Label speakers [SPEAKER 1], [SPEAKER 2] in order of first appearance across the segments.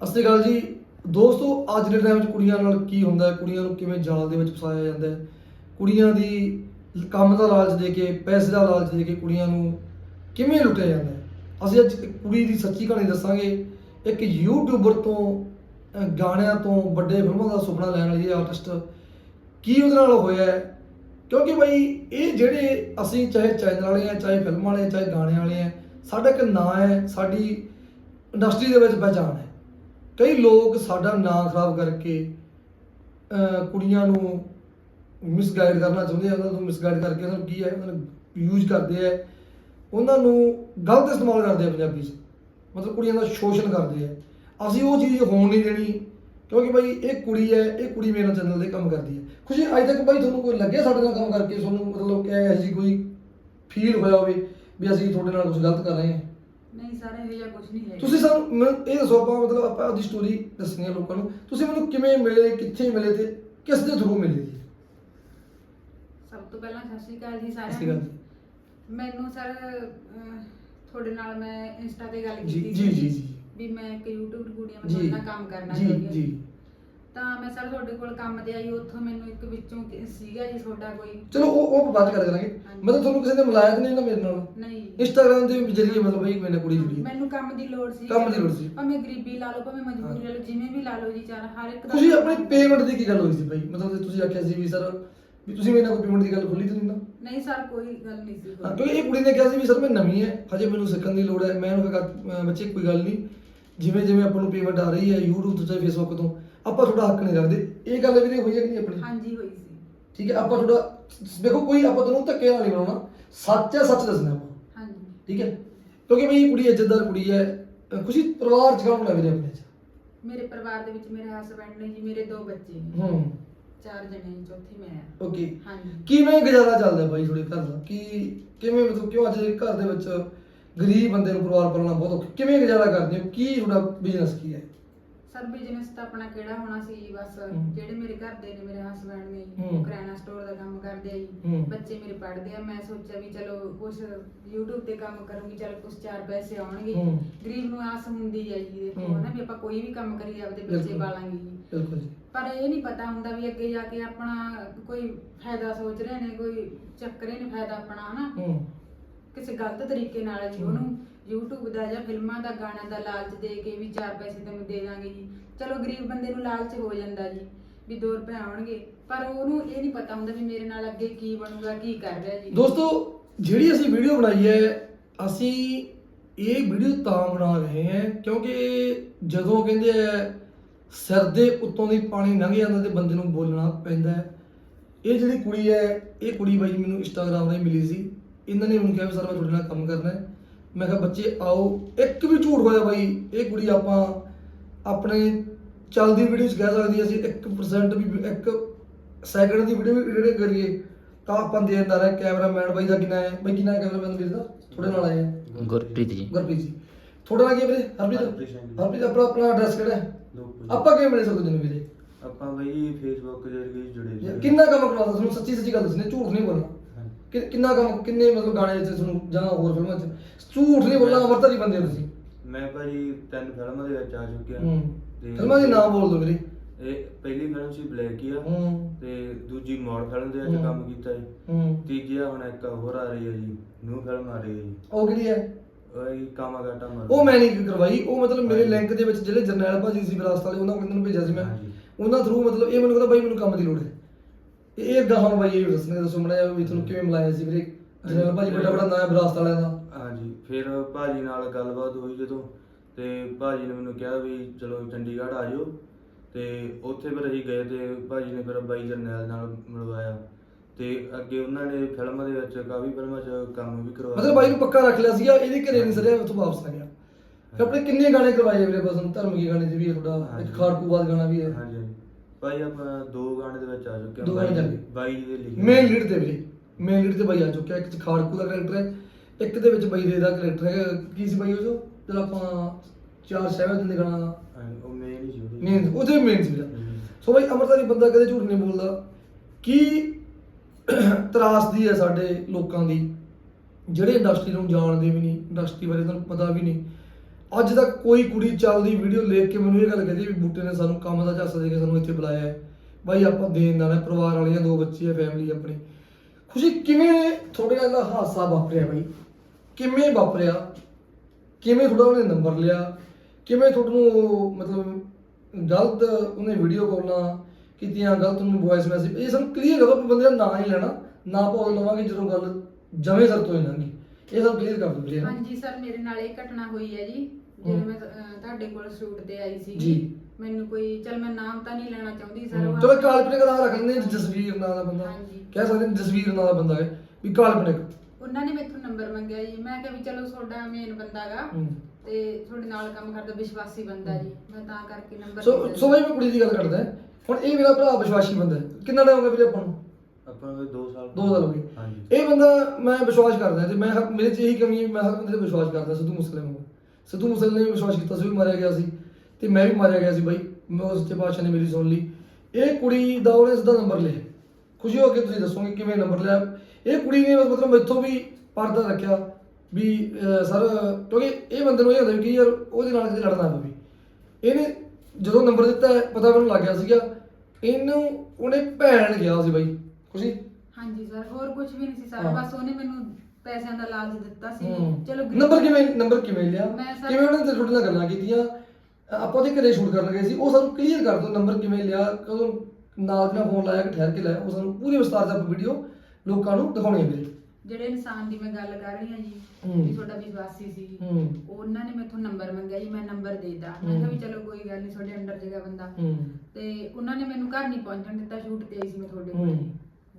[SPEAKER 1] ਸਤਿ ਸ਼੍ਰੀ ਅਕਾਲ ਜੀ। ਦੋਸਤੋ, ਅੱਜ ਦੇ ਟਾਈਮ 'ਚ ਕੁੜੀਆਂ ਨਾਲ ਕੀ ਹੁੰਦਾ ਹੈ? ਕੁੜੀਆਂ ਨੂੰ ਕਿਵੇਂ ਜਾਲ ਦੇ ਵਿੱਚ ਫਸਾਇਆ ਜਾਂਦਾ ਹੈ? ਕੁੜੀਆਂ ਦੀ ਕੰਮ ਦਾ ਲਾਲਚ ਦੇ ਕੇ, ਪੈਸੇ ਦਾ ਲਾਲਚ ਦੇ ਕੇ ਕੁੜੀਆਂ ਨੂੰ ਕਿਵੇਂ ਲੁੱਟਿਆ ਜਾਂਦਾ ਹੈ? ਅਸੀਂ ਅੱਜ ਇੱਕ ਕੁੜੀ ਦੀ ਸੱਚੀ ਕਹਾਣੀ ਦੱਸਾਂਗੇ। ਇੱਕ ਯੂਟਿਊਬਰ ਤੋਂ ਗਾਣਿਆਂ ਤੋਂ ਵੱਡੇ ਫਿਲਮਾਂ ਦਾ ਸੁਪਨਾ ਲੈਣ ਵਾਲੀ ਆਰਟਿਸਟ ਕੀ ਉਹਦੇ ਨਾਲ ਹੋਇਆ ਕਿਉਂਕਿ ਬਈ, ਇਹ ਜਿਹੜੇ ਅਸੀਂ ਚਾਹੇ ਚੈਨਲ ਵਾਲੇ ਆ, ਚਾਹੇ ਫਿਲਮਾਂ ਵਾਲੇ ਆ, ਚਾਹੇ ਗਾਣਿਆਂ ਵਾਲੇ ਆ, ਸਾਡਾ ਇੱਕ ਨਾਂ ਹੈ, ਸਾਡੀ ਇੰਡਸਟਰੀ ਦੇ ਵਿੱਚ ਪਹਿਚਾਣ ਹੈ। ਕਈ ਲੋਕ ਸਾਡਾ ਨਾਂ ਖਰਾਬ ਕਰਕੇ ਕੁੜੀਆਂ ਨੂੰ ਮਿਸਗਾਈਡ ਕਰਨਾ ਚਾਹੁੰਦੇ ਆ, ਉਹਨਾਂ ਨੂੰ ਮਿਸਗਾਈਡ ਕਰਕੇ ਉਹਨਾਂ ਨੂੰ ਕੀ ਹੈ, ਉਹਨਾਂ ਨੂੰ ਯੂਜ਼ ਕਰਦੇ ਆ। ਉਹਨਾਂ ਨੂੰ ਗਲਤ ਇਸਤੇਮਾਲ ਕਰਦੇ ਆ ਪੰਜਾਬੀ 'ਚ। ਮਤਲਬ ਕੁੜੀਆਂ ਦਾ ਸ਼ੋਸ਼ਣ ਕਰਦੇ ਆ। ਅਸੀਂ ਉਹ ਚੀਜ਼ ਹੋਣ ਨਹੀਂ ਦੇਣੀ, ਕਿਉਂਕਿ ਭਾਈ ਇਹ ਕੁੜੀ ਹੈ, ਇਹ ਕੁੜੀ ਮੇਰੇ ਨਾਲ ਚੈਨਲ ਦੇ ਕੰਮ ਕਰਦੀ ਹੈ। ਖੁਸ਼ੀ, ਅੱਜ ਤੱਕ ਭਾਈ ਤੁਹਾਨੂੰ ਕੋਈ ਲੱਗਿਆ ਸਾਡੇ ਨਾਲ ਕੰਮ ਕਰਕੇ, ਤੁਹਾਨੂੰ ਮਤਲਬ ਕਿ ਇਹੋ ਜਿਹੀ ਕੋਈ ਫੀਲ ਹੋਇਆ ਹੋਵੇ ਵੀ ਅਸੀਂ ਤੁਹਾਡੇ ਨਾਲ ਕੁਝ ਗਲਤ ਕਰ ਰਹੇ ਹਾਂ?
[SPEAKER 2] ਨਹੀਂ ਸਰ ਇਹ ਜਿਹਾ ਕੁਝ ਨਹੀਂ ਹੈ
[SPEAKER 1] ਤੁਸੀਂ ਸਾਨੂੰ ਮੈਨੂੰ ਇਹ ਦੱਸੋ ਆਪਾਂ ਮਤਲਬ ਆਪਾਂ ਉਹਦੀ ਸਟੋਰੀ ਦੱਸਣੀ ਹੈ ਲੋਕਾਂ ਨੂੰ। ਤੁਸੀਂ ਮੈਨੂੰ ਕਿਵੇਂ ਮਿਲੇ ਕਿੱਥੇ ਮਿਲੇ ਤੇ ਕਿਸ ਦੇ ਥਰੂ ਮਿਲੇ ਜੀ?
[SPEAKER 2] ਸਭ ਤੋਂ ਪਹਿਲਾਂ ਸਤਿ ਸ਼੍ਰੀ ਅਕਾਲ ਜੀ
[SPEAKER 1] ਸਤਿ
[SPEAKER 2] ਸਾਰਿਆਂ
[SPEAKER 1] ਸ਼੍ਰੀ ਅਕਾਲ
[SPEAKER 2] ਨੂੰ। ਮੈਨੂੰ ਸਰ ਅਹ, ਤੁਹਾਡੇ ਨਾਲ ਮੈਂ ਇੰਸਟਾ ਤੇ ਗੱਲ
[SPEAKER 1] ਜੀ
[SPEAKER 2] ਕੀਤੀ
[SPEAKER 1] ਜੀ
[SPEAKER 2] ਸੀ
[SPEAKER 1] ਜੀ ਜੀ।
[SPEAKER 2] ਵੀ ਮੈਂ ਇੱਕ YouTube ਕੁੜੀਆਂ
[SPEAKER 1] ਜੀ
[SPEAKER 2] ਨਾਲ ਕੰਮ ਕਰਨਾ
[SPEAKER 1] ਜੀ
[SPEAKER 2] ਚਾਹੁੰਦੀ ਹਾਂ।
[SPEAKER 1] ਜੀ।
[SPEAKER 2] ਤਾਂ ਮੈਂ ਸਰ ਤੁਹਾਡੇ ਕੋਲ ਕੰਮ ਤੇ ਆਈ ਉੱਥੋਂ ਮੈਨੂੰ ਇੱਕ ਵਿੱਚੋਂ ਕਿ- ਸੀਗਾ ਜੀ ਤੁਹਾਡਾ ਕੋਈ।
[SPEAKER 1] ਚਲੋ ਉਹ ਉਹ ਬਾਅਦ ਕਰ ਕਰਾਂਗੇ। ਮਤਲਬ ਤੁਹਾਨੂੰ ਕਿਸੇ ਨੇ ਮਿਲਾਇਆ ਤਾਂ ਨਹੀਂ ਨਾ ਮੇਰੇ ਨਾਲ।
[SPEAKER 2] ਨਹੀਂ।
[SPEAKER 1] ਇੰਸਟਾਗ੍ਰam ਦੇ ਜਰੀਏ ਮਤਲਬ ਬਈ ਮੈਨੇ ਕੁੜੀ ਜੁੜੀ।
[SPEAKER 2] ਮੈਨੂੰ ਕੰਮ ਦੀ ਲੋੜ ਸੀ।
[SPEAKER 1] ਕੰਮ ਦੀ ਲੋੜ ਸੀ।
[SPEAKER 2] ਭਾਵੇਂ ਗਰੀਬੀ ਲਾ ਲਓ ਭਾਵੇਂ ਮਜਬੂਰੀ ਲਾ ਲਓ ਜਿਵੇਂ ਵੀ ਲਾ ਲਓ ਜੀ ਚਾਰ ਹਰ ਇੱਕ ਦਾ
[SPEAKER 1] ਤੁਸੀਂ ਆਪਣੀ ਪੇਮੈਂਟ ਦੀ ਕੀ ਗੱਲ ਹੋਈ ਸੀ ਭਾਈ ਮਤਲਬ ਤੁਸੀਂ ਆਖਿਆ ਸੀ ਵੀ ਸਰ ਵੀ ਤੁਸੀਂ ਮੇਰੇ ਨਾਲ ਕੋਈ ਪੇਮੈਂਟ ਦੀ ਗੱਲ ਖੁੱਲੀ ਤਾਂ ਨਹੀਂ ਨਾ।
[SPEAKER 2] ਨਹੀਂ ਸਰ ਕੋਈ ਗੱਲ ਨਹੀਂ ਸੀ।
[SPEAKER 1] ਹਾਂ, ਕਿਉਂਕਿ ਇਹ ਕੁੜੀ ਨੇ ਕਿਹਾ ਸੀ ਵੀ ਸਰ ਮੈਂ ਨਵੀਂ ਹੈ ਹਜੇ ਮੈਨੂੰ ਸਿੱਖਣ ਦੀ ਲੋੜ ਹੈ। ਮੈਂ ਉਹਨੂੰ ਕਿਹਾ ਅਹ ਬੱਚੇ ਕੋਈ ਗੱਲ ਨਹੀਂ। ਜਿਵੇਂ ਜਿਵੇਂ ਆਪਾਂ ਨੂੰ ਪੇਮੈਂਟ ਆ ਰਹੀ ਹੈ YouTube ਤੋਂ ਚਾਹੇ Facebook ਤੋਂ ਆਪਾਂ ਤੁਹਾਡਾ ਹੱਕ ਨਹੀਂ ਰੱਖਦੇ। ਇਹ ਗੱਲ ਵੀਰੇ ਹੋਈ ਹੈ ਕਿ ਨਹੀਂ ਆਪਣੀ?
[SPEAKER 2] ਹਾਂਜੀ ਹੋਈ ਸੀ।
[SPEAKER 1] ਠੀਕ ਹੈ ਆਪਾਂ ਤੁਹਾਡਾ ਦੇਖੋ ਕੋਈ ਆਪਾਂ ਤੁਹਾਨੂੰ ਧੱਕੇ ਨਾਲ ਨਹੀਂ ਬਣਾਉਣਾ। ਸੱਚ ਹੈ ਸੱਚ ਦੱਸਣਾ ਆਪਾਂ।
[SPEAKER 2] ਹਾਂਜੀ।
[SPEAKER 1] ਠੀਕ ਹੈ ਕਿਉਂਕਿ ਬਈ ਕੁੜੀ ਇੱਜ਼ਤਦਾਰ ਕੁੜੀ ਹੈ ਖੁਸ਼ੀ ਪਰਿਵਾਰ ਚ ਕੌਣ ਹੈ ਵੀਰੇ ਆਪਣੇ ਚ?
[SPEAKER 2] ਮੇਰੇ ਪਰਿਵਾਰ ਦੇ ਵਿੱਚ ਮੇਰੇ ਹਸਬੰਡ ਨੇ ਜੀ ਮੇਰੇ ਦੋ ਬੱਚੇ ਨੇ।
[SPEAKER 1] ਹੂੰ।
[SPEAKER 2] ਚਾਰ ਜਣੇ ਚੌਥੀ ਮੈਂ ਆ।
[SPEAKER 1] ਓਕੇ।
[SPEAKER 2] ਹਾਂਜੀ।
[SPEAKER 1] ਕਿਵੇਂ ਗੁਜ਼ਾਰਾ ਚੱਲਦਾ ਬਾਈ ਤੁਹਾਡੇ ਘਰ ਦਾ? ਕੀ ਕਿਵੇਂ ਮਤਲਬ ਕਿਉਂ ਅੱਜ ਘਰ ਦੇ ਵਿੱਚ ਗਰੀਬ ਬੰਦੇ ਨੂੰ ਪਰਿਵਾਰ ਪਾਲਣਾ ਬਹੁਤ ਔਖਾ? ਕਿਵੇਂ ਗੁਜ਼ਾਰਾ ਕਰਦੇ ਹੋ? ਕੀ ਤੁਹਾਡਾ ਬਿਜ਼ਨਸ ਕੀ ਹੈ?
[SPEAKER 2] ਸਰ ਬਿਜ਼ਨਸ ਤਾਂ ਆਪਣਾ ਕਿਹੜਾ ਹੋਣਾ ਸੀ ਜੀ, ਬਸ
[SPEAKER 1] ਹਮ।
[SPEAKER 2] ਜਿਹੜੇ ਮੇਰੇ ਘਰ ਦੇ ਨੇ ਮੇਰੇ ਹਸਬੰਡ ਨੇ ਜੀ,
[SPEAKER 1] ਹਮ।
[SPEAKER 2] ਉਹ ਕਰਿਆਨਾ ਸਟੋਰ ਦਾ ਕੰਮ ਕਰਦੇ ਆ ਜੀ
[SPEAKER 1] ਹਮ।
[SPEAKER 2] ਬੱਚੇ ਮੇਰੇ ਪੜ੍ਹਦੇ ਆ ਮੈਂ ਸੋਚਿਆ ਵੀ ਚਲੋ ਕੁਝ YouTube ਤੇ ਕੰਮ ਕਰੂੰਗੀ ਚਲ ਕੁਝ ਚਾਰ ਪੈਸੇ ਆਉਣਗੇ
[SPEAKER 1] ਹਮ।
[SPEAKER 2] ਗਰੀਬ ਨੂੰ ਆਸ ਹੁੰਦੀ ਹੈ ਜੀ ਦੇਖੋ
[SPEAKER 1] ਹਮ।
[SPEAKER 2] ਵੀ ਆਪਾਂ ਕੋਈ ਵੀ ਕੰਮ ਕਰੀਏ ਆਪਦੇ ਬੱਚੇ
[SPEAKER 1] ਬਿਲਕੁਲ।
[SPEAKER 2] ਪਾਲਾਂਗੇ ਜੀ
[SPEAKER 1] ਬਿਲਕੁਲ ਜੀ
[SPEAKER 2] ਪਰ ਇਹ ਨਹੀਂ ਪਤਾ ਹੁੰਦਾ ਵੀ ਅੱਗੇ ਜਾ ਕੇ ਆਪਣਾ ਕੋਈ ਫਾਇਦਾ ਸੋਚ ਰਹੇ ਨੇ ਕੋਈ ਚੱਕ ਰਹੇ ਨੇ ਫਾਇਦਾ ਆਪਣਾ ਹਨਾ
[SPEAKER 1] ਹੂੰ
[SPEAKER 2] ਕਿਸੇ ਗਲਤ ਤਰੀਕੇ ਨਾਲ ਜੀ
[SPEAKER 1] ਹਮ।
[SPEAKER 2] ਉਹਨੂੰ YouTube ਦਾ ਜਾਂ ਫਿਲਮਾਂ ਦਾ ਗਾਣਿਆਂ ਦਾ ਲਾਲਚ ਦੇ ਕੇ ਵੀ ਚਾਰ ਪੈਸੇ ਤੈਨੂੰ ਦੇ ਦਾਂਗੇ ਜੀ। ਚਲੋ ਗਰੀਬ ਬੰਦੇ ਨੂੰ ਲਾਲਚ ਹੋ ਜਾਂਦਾ ਜੀ, ਵੀ 2 ਰੁਪਏ ਆਉਣਗੇ। ਪਰ ਉਹਨੂੰ ਇਹ ਨਹੀਂ ਪਤਾ ਹੁੰਦਾ ਵੀ ਮੇਰੇ ਨਾਲ ਅੱਗੇ ਕੀ ਬਣੂਗਾ, ਕੀ ਕਰ ਰਿਹਾ ਜੀ।
[SPEAKER 1] ਦੋਸਤੋ, ਜਿਹੜੀ ਅਸੀਂ ਵੀਡੀਓ ਬਣਾਈ ਹੈ, ਅਸੀਂ ਇਹ ਵੀਡੀਓ ਤਾਂ ਬਣਾ ਰਹੇ ਹਾਂ ਕਿਉਂਕਿ ਜਦੋਂ ਕਹਿੰਦੇ ਆ, ਸਿਰ ਦੇ ਉੱਤੋਂ ਦੀ ਪਾਣੀ ਲੰਘ ਜਾਂਦਾ ਤੇ ਬੰਦੇ ਨੂੰ ਬੋਲਣਾ ਪੈਂਦਾ ਹੈ। ਇਹ ਜਿਹੜੀ ਕੁੜੀ ਹੈ, ਇਹ ਕੁੜੀ ਬਾਈ ਮੈਨੂੰ ਇੰਸਟਾਗ੍ਰਾਮ ਤੇ ਮਿਲੀ ਸੀ। ਇਹਨਾਂ ਨੇ ਮੈਨੂੰ ਕਿਹਾ ਵੀ ਸਰ ਮੈਂ ਤੁਹਾਡੇ ਨਾਲ ਕੰਮ ਕਰਨਾ ਹੈ। ਮੈਂ ਕਿਹਾ ਬੱਚੇ ਆਓ ਇੱਕ ਵੀ ਝੂਠ ਹੋਇਆ ਬਾਈ ਇਹ ਕੁੜੀ ਆਪਾਂ ਆਪਣੇ ਚੱਲਦੀ ਵੀਡੀਓ 'ਚ ਕਹਿ ਸਕਦੀ ਅਸੀਂ 1% ਵੀ ਇੱਕ ਸੈਕਿੰਡ ਦੀ ਵੀਡੀਓ ਵੀ ਜਿਹੜੇ ਕਰੀਏ ਤਾਂ ਆਪਾਂ ਦੇਣਦਾਰ ਹੈ ਕੈਮਰਾਮੈਨ ਬਾਈ ਦਾ ਕਿੰਨਾ ਹੈ? ਬਾਈ ਕਿੰਨਾ ਕੈਮਰਾਮੈਨ ਵੀਰ ਦਾ? ਤੁਹਾਡੇ ਨਾਲ ਆਏ ਆ।
[SPEAKER 3] ਗੁਰਪ੍ਰੀਤ ਜੀ।
[SPEAKER 1] ਗੁਰਪ੍ਰੀਤ ਜੀ। ਤੁਹਾਡਾ ਨਾਲ ਕੀ ਵੀਰੇ? ਹਰਪ੍ਰੀਤ?
[SPEAKER 4] ਹਰਪ੍ਰੀਤ
[SPEAKER 1] ਆਪਣਾ ਆਪਣਾ ਐਡਰੈਸ ਕਿਹੜਾ ਹੈ? ਆਪਾਂ ਕਿਵੇਂ ਮਿਲੇ ਸਕਦੇ ਨੇ ਵੀਰੇ?
[SPEAKER 4] ਆਪਾਂ ਬਈ ਫੇਸਬੁੱਕ ਦੇ ਜ਼ਰੀਏ ਜੁੜੇ
[SPEAKER 1] ਕਿੰਨਾ ਕੰਮ ਕਰਵਾਉਂਦਾ ਤੁਹਾਨੂੰ ਸੱਚੀ ਸੱਚੀ ਗੱਲ ਦੱਸਣੀ ਝੂਠ ਨਹੀਂ ਬੋਲਣਾ। ਕਿ ਕਿੰਨਾ ਕੰਮ ਕਿੰਨੇ ਮਤਲਬ ਗਾਣੇ ਚ ਤੁਹਾਨੂੰ ਜਾਂ ਹੋਰ ਫਿਲਮਾਂ ਚ ਝੂਠ ਨਹੀਂ ਬੋਲਣਾ ਅਮਰਤਾ ਦੀ ਬੰਦੇ ਹੋ ਤੁਸੀਂ।
[SPEAKER 4] ਮੈਂ ਭਾਜੀ ਤਿੰਨ ਫਿਲਮਾਂ ਦੇ ਵਿੱਚ ਆ ਚੁੱਕਿਆ।
[SPEAKER 1] ਹੂੰ।
[SPEAKER 4] ਤੇ
[SPEAKER 1] ਫਿਲਮਾਂ ਦੇ ਨਾਮ ਬੋਲ ਦਿਓ ਵੀਰੇ।
[SPEAKER 4] ਇਹ ਪਹਿਲੀ ਫਿਲਮ ਸੀ ਬਲੈਕੀਆ
[SPEAKER 1] ਹੂੰ।
[SPEAKER 4] ਤੇ ਦੂਜੀ ਮੋੜ ਫਿਲਮ ਦੇ ਵਿੱਚ
[SPEAKER 1] ਹੂੰ।
[SPEAKER 4] ਕੰਮ ਕੀਤਾ ਜੀ।
[SPEAKER 1] ਹੂੰ।
[SPEAKER 4] ਤੀਜੀ ਆ ਹੁਣ ਇੱਕ ਹੋਰ ਆ ਰਹੀ ਹੈ ਜੀ ਨਿਊ ਫਿਲਮ ਆ ਰਹੀ ਹੈ ਜੀ।
[SPEAKER 1] ਉਹ ਕਿਹੜੀ ਹੈ?
[SPEAKER 4] ਉਹ ਕਾਮਾ ਗਾਟਾ ਮਰ
[SPEAKER 1] ਉਹ ਮੈਂ ਨਹੀਂ ਕਰਵਾਈ। ਉਹ ਮਤਲਬ ਮੇਰੇ
[SPEAKER 4] ਹਾਂਜੀ।
[SPEAKER 1] ਲਿੰਕ ਦੇ ਵਿੱਚ ਜਿਹੜੇ ਜਰਨੈਲ ਭਾਜੀ ਸੀ ਵਿਰਾਸਤ ਵਾਲੇ ਉਹਨਾਂ ਕੋਲ ਮੈਨੂੰ ਭੇਜਿਆ ਸੀ ਮੈਂ।
[SPEAKER 4] ਹਾਂਜੀ।
[SPEAKER 1] ਉਹਨਾਂ ਥਰੂ ਮਤਲਬ ਇਹ ਮੈਨੂੰ ਕਹਿੰਦਾ ਬਾਈ ਮੈਨੂੰ ਕੰਮ ਦੀ ਲੋੜ ਹੈ। ਇਹ ਇਹ ਗਾਹਾਂ ਬਾਈ ਇਹ ਦੱਸਣੇ ਦੱਸੋ ਮੜਾ ਵੀ ਤੁਹਾਨੂੰ ਕਿਵੇਂ ਮਿਲਾਇਆ ਸੀ ਵੀਰੇ? ਜਰਨੈਲ ਭਾਜੀ ਬੜਾ ਬੜਾ ਨਾਂ ਹੈ ਵਿਰਾਸਤ ਵਾਲਿਆਂ ਦਾ।
[SPEAKER 4] ਹਾਂਜੀ ਫਿਰ ਭਾਜੀ ਨਾਲ ਗੱਲਬਾਤ ਹੋਈ ਜਦੋਂ ਤੇ ਭਾਜੀ ਨੇ ਮੈਨੂੰ ਕਿਹਾ ਵੀ ਚਲੋ ਚੰਡੀਗੜ੍ਹ ਆ ਜਾਓ ਤੇ ਉੱਥੇ ਫਿਰ ਅਸੀਂ ਗਏ ਤੇ ਭਾਜੀ ਨੇ ਫਿਰ ਬਾਈ ਜਰਨੈਲ ਨਾਲ ਮਿਲਵਾਇਆ। ਤੇ ਅੱਗੇ ਉਹਨਾਂ ਨੇ ਫਿਲਮਾਂ ਦੇ ਵਿੱਚ ਕਾਫੀ ਫਿਲਮਾਂ 'ਚ ਕੰਮ ਵੀ ਕਰਵਾਇਆ।
[SPEAKER 1] ਮਤਲਬ ਬਾਈ ਨੂੰ ਪੱਕਾ ਰੱਖ ਲਿਆ ਸੀਗਾ ਇਹਦੇ ਘਰੇ ਨਹੀਂ ਸਰਿਆ ਉੱਥੋਂ ਵਾਪਸ ਆ ਗਿਆ। ਫਿਰ ਆਪਣੇ ਕਿੰਨੇ ਗਾਣੇ ਕਰਵਾਏ ਵੀਰੇ ਬਸਨ ਧਰਮ ਕੀ ਗਾਣੇ ਚ ਵੀ ਹੈ ਤੁਹਾਡਾ ਇੱਕ ਗਾਣਾ ਵੀ ਹੈ।
[SPEAKER 4] ਹਾਂਜੀ। ਭਾਈ ਆਪਾਂ ਦੋ ਗਾਣੇ ਦੇ ਵਿੱਚ ਆ ਚੁੱਕੇ
[SPEAKER 1] ਦੋ ਗਾਣੇ ਕੇ।
[SPEAKER 4] ਬਾਈ ਦੇ ਲਿਖੇ
[SPEAKER 1] ਮੇਨ ਲੀਡ ਤੇ ਵੀਰੇ ਮੇਨ ਲੀਡ ਤੇ ਬਾਈ ਆ ਚੁੱਕਿਆ ਇੱਕ ਚ ਖਾੜਕੂ ਦਾ ਕੈਰੈਕਟਰ ਹੈ ਇੱਕ ਦੇ ਵਿੱਚ ਬਾਈ ਦੇ ਦਾ ਕੈਰੈਕਟਰ ਹੈ ਕੀ ਸੀ ਬਾਈ ਉਹ ਜੋ? ਜਦੋਂ ਆਪਾਂ ਚਾਰ ਸਹਿਬ ਦਿਨ ਦੇ ਗਾਣਾ।
[SPEAKER 4] ਹਾਂਜੀ, ਉਹ ਮੇਨ ਹੀ ਸੀ ਉਹਦੇ।
[SPEAKER 1] ਮੇਨ ਉਹਦੇ ਮੇਨ ਸੀ ਵੀਰਾ। ਸੋ ਬਾਈ ਅਮਰਤਾਰੀ ਬੰਦਾ ਕਦੇ ਝੂਠ ਨਹੀਂ ਬੋਲਦਾ। ਕੀ ਤਰਾਸਦੀ ਹੈ ਸਾਡੇ ਲੋਕਾਂ ਦੀ? ਜਿਹੜੇ ਇੰਡਸਟਰੀ ਨੂੰ ਜਾਣਦੇ ਵੀ ਨਹੀਂ ਇੰਡਸਟਰੀ ਬਾਰੇ ਤੁਹਾਨੂੰ ਪਤਾ ਵੀ ਨਹੀਂ। ਅੱਜ ਤੱਕ ਕੋਈ ਕੁੜੀ ਚੱਲਦੀ ਵੀਡੀਓ ਦੇਖ ਕੇ ਮੈਨੂੰ ਇਹ ਗੱਲ ਕਹਿੰਦੀ ਵੀ ਬੂਟੇ ਨੇ ਸਾਨੂੰ ਕੰਮ ਦਾ ਝਾਸਾ ਦੇ ਕੇ ਸਾਨੂੰ ਇੱਥੇ ਬੁਲਾਇਆ ਹੈ। ਬਾਈ ਆਪਾਂ ਦੇਣ ਦਾ ਨਾ, ਪਰਿਵਾਰ ਵਾਲੀਆਂ, ਦੋ ਬੱਚੇ ਹੈ ਫੈਮਿਲੀ ਆਪਣੀ। ਖੁਸ਼ੀ, ਕਿਵੇਂ ਤੁਹਾਡੇ ਨਾਲ ਦਾ ਹਾਦਸਾ ਵਾਪਰਿਆ ਬਾਈ? ਕਿਵੇਂ ਵਾਪਰਿਆ? ਕਿਵੇਂ ਤੁਹਾਡਾ ਉਹਨੇ ਨੰਬਰ ਲਿਆ? ਕਿਵੇਂ ਤੁਹਾਨੂੰ ਮਤਲਬ ਗਲਤ ਉਹਨੇ ਵੀਡੀਓ ਕਾਲਾਂ ਕੀਤੀਆਂ, ਗਲਤ ਉਹਨੂੰ ਵੌਇਸ ਮੈਸੇਜ ਇਹ ਸਾਨੂੰ ਕਲੀਅਰ ਕਰੋ ਵੀ ਬੰਦੇ ਦਾ ਨਾਂ ਹੀ ਲੈਣਾ, ਨਾ ਪਾਉ ਲਵਾਂਗੇ ਜਦੋਂ ਗੱਲ ਜਵੇਂ ਸਰ ਤੋਂ ਇਹਨਾਂ ਇਹ ਸਭ ਕਲੀਅਰ ਕਰ ਦਿਓ ਵੀਰੇ
[SPEAKER 2] ਹਾਂਜੀ ਸਰ ਮੇਰੇ ਨਾਲ ਇਹ ਘਟਨਾ ਹੋਈ ਹੈ ਜੀ। ਜਦੋਂ। ਮੈਂ ਅਹ, ਤੁਹਾਡੇ ਕੋਲ ਸ਼ੂਟ ਤੇ ਆਈ ਸੀ
[SPEAKER 1] ਜੀ।
[SPEAKER 2] ਮੈਨੂੰ ਕੋਈ ਚਲ ਮੈਂ ਨਾਮ ਤਾਂ ਨਹੀਂ ਲੈਣਾ ਚਾਹੁੰਦੀ ਸਰ
[SPEAKER 1] ਚਲੋ ਕਾਲਪਨਿਕ ਦਾ ਰੱਖ ਲੈਂਦੇ ਹਾਂ, ਜਸਵੀਰ ਨਾਂ ਦਾ ਬੰਦਾ।
[SPEAKER 2] ਹਾਂਜੀ।
[SPEAKER 1] ਕਹਿ ਸਕਦੇ ਹਾਂ ਜਸਵੀਰ ਨਾਂ ਦਾ ਬੰਦਾ ਹੈ ਵੀ ਕਾਲਪਨਿਕ।
[SPEAKER 2] ਉਹਨਾਂ ਨੇ ਮੈਥੋਂ ਨੰਬਰ ਮੰਗਿਆ ਜੀ। ਮੈਂ ਕਿਹਾ ਵੀ ਚਲੋ ਤੁਹਾਡਾ ਮੇਨ ਬੰਦਾਗਾ। ਤੇ ਤੁਹਾਡੇ ਨਾਲ ਕੰਮ ਕਰਦਾ ਵਿਸ਼ਵਾਸੀ ਬੰਦਾ ਜੀ। ਮੈਂ ਤਾਂ ਕਰਕੇ ਨੰਬਰ
[SPEAKER 1] ਸੋ ਸੋ ਬਾਈ ਮੈਂ ਕੁੜੀ ਦੀ ਗੱਲ ਕਰਦਾ ਹੁਣ ਇਹ ਮੇਰਾ ਭਰਾ ਵਿਸ਼ਵਾਸੀ ਬੰਦਾ ਹੈ। ਕਿੰਨਾ ਟਾਈਮ ਹੋ ਗਿਆ ਵੀਰੇ ਆਪਾਂ ਨੂੰ?
[SPEAKER 4] ਆਪਾਂ ਨੂੰ 2 ਸਾਲ
[SPEAKER 1] ਦੋ ਸਾਲ ਹੋ ਗਏ।
[SPEAKER 4] ਹਾਂਜੀ।
[SPEAKER 1] ਇਹ ਬੰਦਾ ਮੈਂ ਵਿਸ਼ਵਾਸ ਕਰਦਾ ਤੇ ਮੈਂ ਹਰ- ਮੇਰੇ 'ਚ ਇਹੀ ਕਮੀ ਹੈ ਮੈਂ ਹਰ ਬੰਦੇ ਤੇ ਵਿਸ਼ਵਾਸ ਕਰਦਾ ਸਿੱਧੂ ਮੁਸਲਿਮ ਨੂੰ ਸਿੱਧੂ ਮੁਸਲਿਮ ਨੇ ਵੀ ਵਿਸ਼ਵਾਸ ਕੀਤਾ ਸੀ ਵੀ ਮਾਰਿਆ ਗਿਆ ਸੀ। ਤੇ ਮੈਂ ਵੀ ਮਾਰਿਆ ਗਿਆ ਸੀ ਬਾਈ ਮੈਂ ਉਸ ਤੇ ਬਾਦਸ਼ਾਹ ਨੇ ਮੇਰੀ ਸੁਣ ਲਈ। ਇਹ ਕੁੜੀ ਦਾ ਉਹਨੇ ਸਿੱਧਾ ਨੰਬਰ ਲਿਆ। ਖੁਸ਼ੀ ਹੋ ਕੇ ਤੁਸੀਂ ਦੱਸੋਗੇ ਕਿਵੇਂ ਨੰਬਰ ਲਿਆ। ਇਹ ਕੁੜੀ ਨੇ ਮਤਲਬ ਮੈਥੋਂ ਵੀ ਪਰਦਾ ਰੱਖਿਆ ਵੀ ਸਰ ਕਿਉਂਕਿ ਇਹ ਬੰਦੇ ਨੂੰ ਇਹ ਹੁੰਦਾ ਕਿ ਯਾਰ ਉਹਦੇ ਨਾਲ ਕਿਤੇ ਲੜਨਾ ਪਵੇ ਇਹਨੇ ਜਦੋਂ ਨੰਬਰ ਦਿੱਤਾ ਪਤਾ ਮੈਨੂੰ ਲੱਗ ਗਿਆ ਸੀਗਾ। ਇਹਨੂੰ ਉਹਨੇ ਭੈਣ ਗਿਆ ਸੀ ਬਾਈ। ਖੁਸ਼ੀ?
[SPEAKER 2] ਹਾਂਜੀ ਸਰ ਹੋਰ ਕੁਝ ਵੀ ਨਹੀਂ ਸੀ ਸਰ। ਬਸ ਉਹਨੇ ਮੈਨੂੰ ਪੈਸਿਆਂ ਦਾ ਲਾਲਚ ਦਿੱਤਾ ਸੀ। ਚਲੋ ਗਰੀਬ-
[SPEAKER 1] ਨੰਬਰ ਕਿਵੇਂ ਨੰਬਰ ਕਿਵੇਂ ਲਿਆ?
[SPEAKER 2] ਮੈਂ ਸਰ-
[SPEAKER 1] ਕਿਵੇਂ ਉਹਨੇ ਤੇ ਤੁਹਾਡੇ ਨਾਲ ਗੱਲਾਂ ਕੀਤੀਆਂ? ਅ, ਆਪਾਂ ਉਹਦੇ ਘਰੇ ਸ਼ੂਟ ਕਰਨ ਗਏ ਸੀ। ਉਹ ਸਾਨੂੰ ਕਲੀਅਰ ਕਰ ਦਿਓ ਨੰਬਰ ਕਿਵੇਂ ਲਿਆ। ਕਦੋਂ ਨਾਲ ਦੀ ਨਾਲ ਫੋਨ ਲਾਇਆ ਕਿ ਠਹਿਰ ਕੇ ਲਾਇਆ। ਉਹ ਸਾਨੂੰ ਪੂਰੀ ਵਿਸਤਾਰ ਆਪਾਂ ਵੀਡੀਓ ਲੋਕਾਂ ਨੂੰ ਦਿਖਾਉਣੀ ਹੈ ਵੀਰੇ।
[SPEAKER 2] ਜਿਹੜੇ ਇਨਸਾਨ ਦੀ ਮੈਂ ਗੱਲ ਕਰ ਰਹੀ ਹਾਂ ਜੀ। ਵੀ ਤੁਹਾਡਾ ਵਿਸ਼ਵਾਸੀ ਸੀ
[SPEAKER 1] ਹੂੰ।
[SPEAKER 2] ਉਹਨਾਂ ਨੇ ਮੈਥੋਂ ਨੰਬਰ ਮੰਗਿਆ ਜੀ ਮੈਂ ਨੰਬਰ ਦੇਤਾ। ਮੈਂ ਕਿਹਾ ਵੀ। ਚਲੋ ਕੋਈ ਗੱਲ ਨਹੀਂ ਤੁਹਾਡੇ ਅੰਡਰ ਜਗ੍ਹਾ ਬੰਦਾ।
[SPEAKER 1] ਹੂੰ।
[SPEAKER 2] ਤੇ ਉਹਨਾਂ ਨੇ ਮੈਨੂੰ ਘਰ ਨਹੀਂ ਪਹੁੰਚਣ ਦਿੱਤਾ ਸ਼ੂਟ ਤੇ ਆਈ ਸੀ ਮੈਂ ਤੁਹਾਡੇ। ਕੋਲ।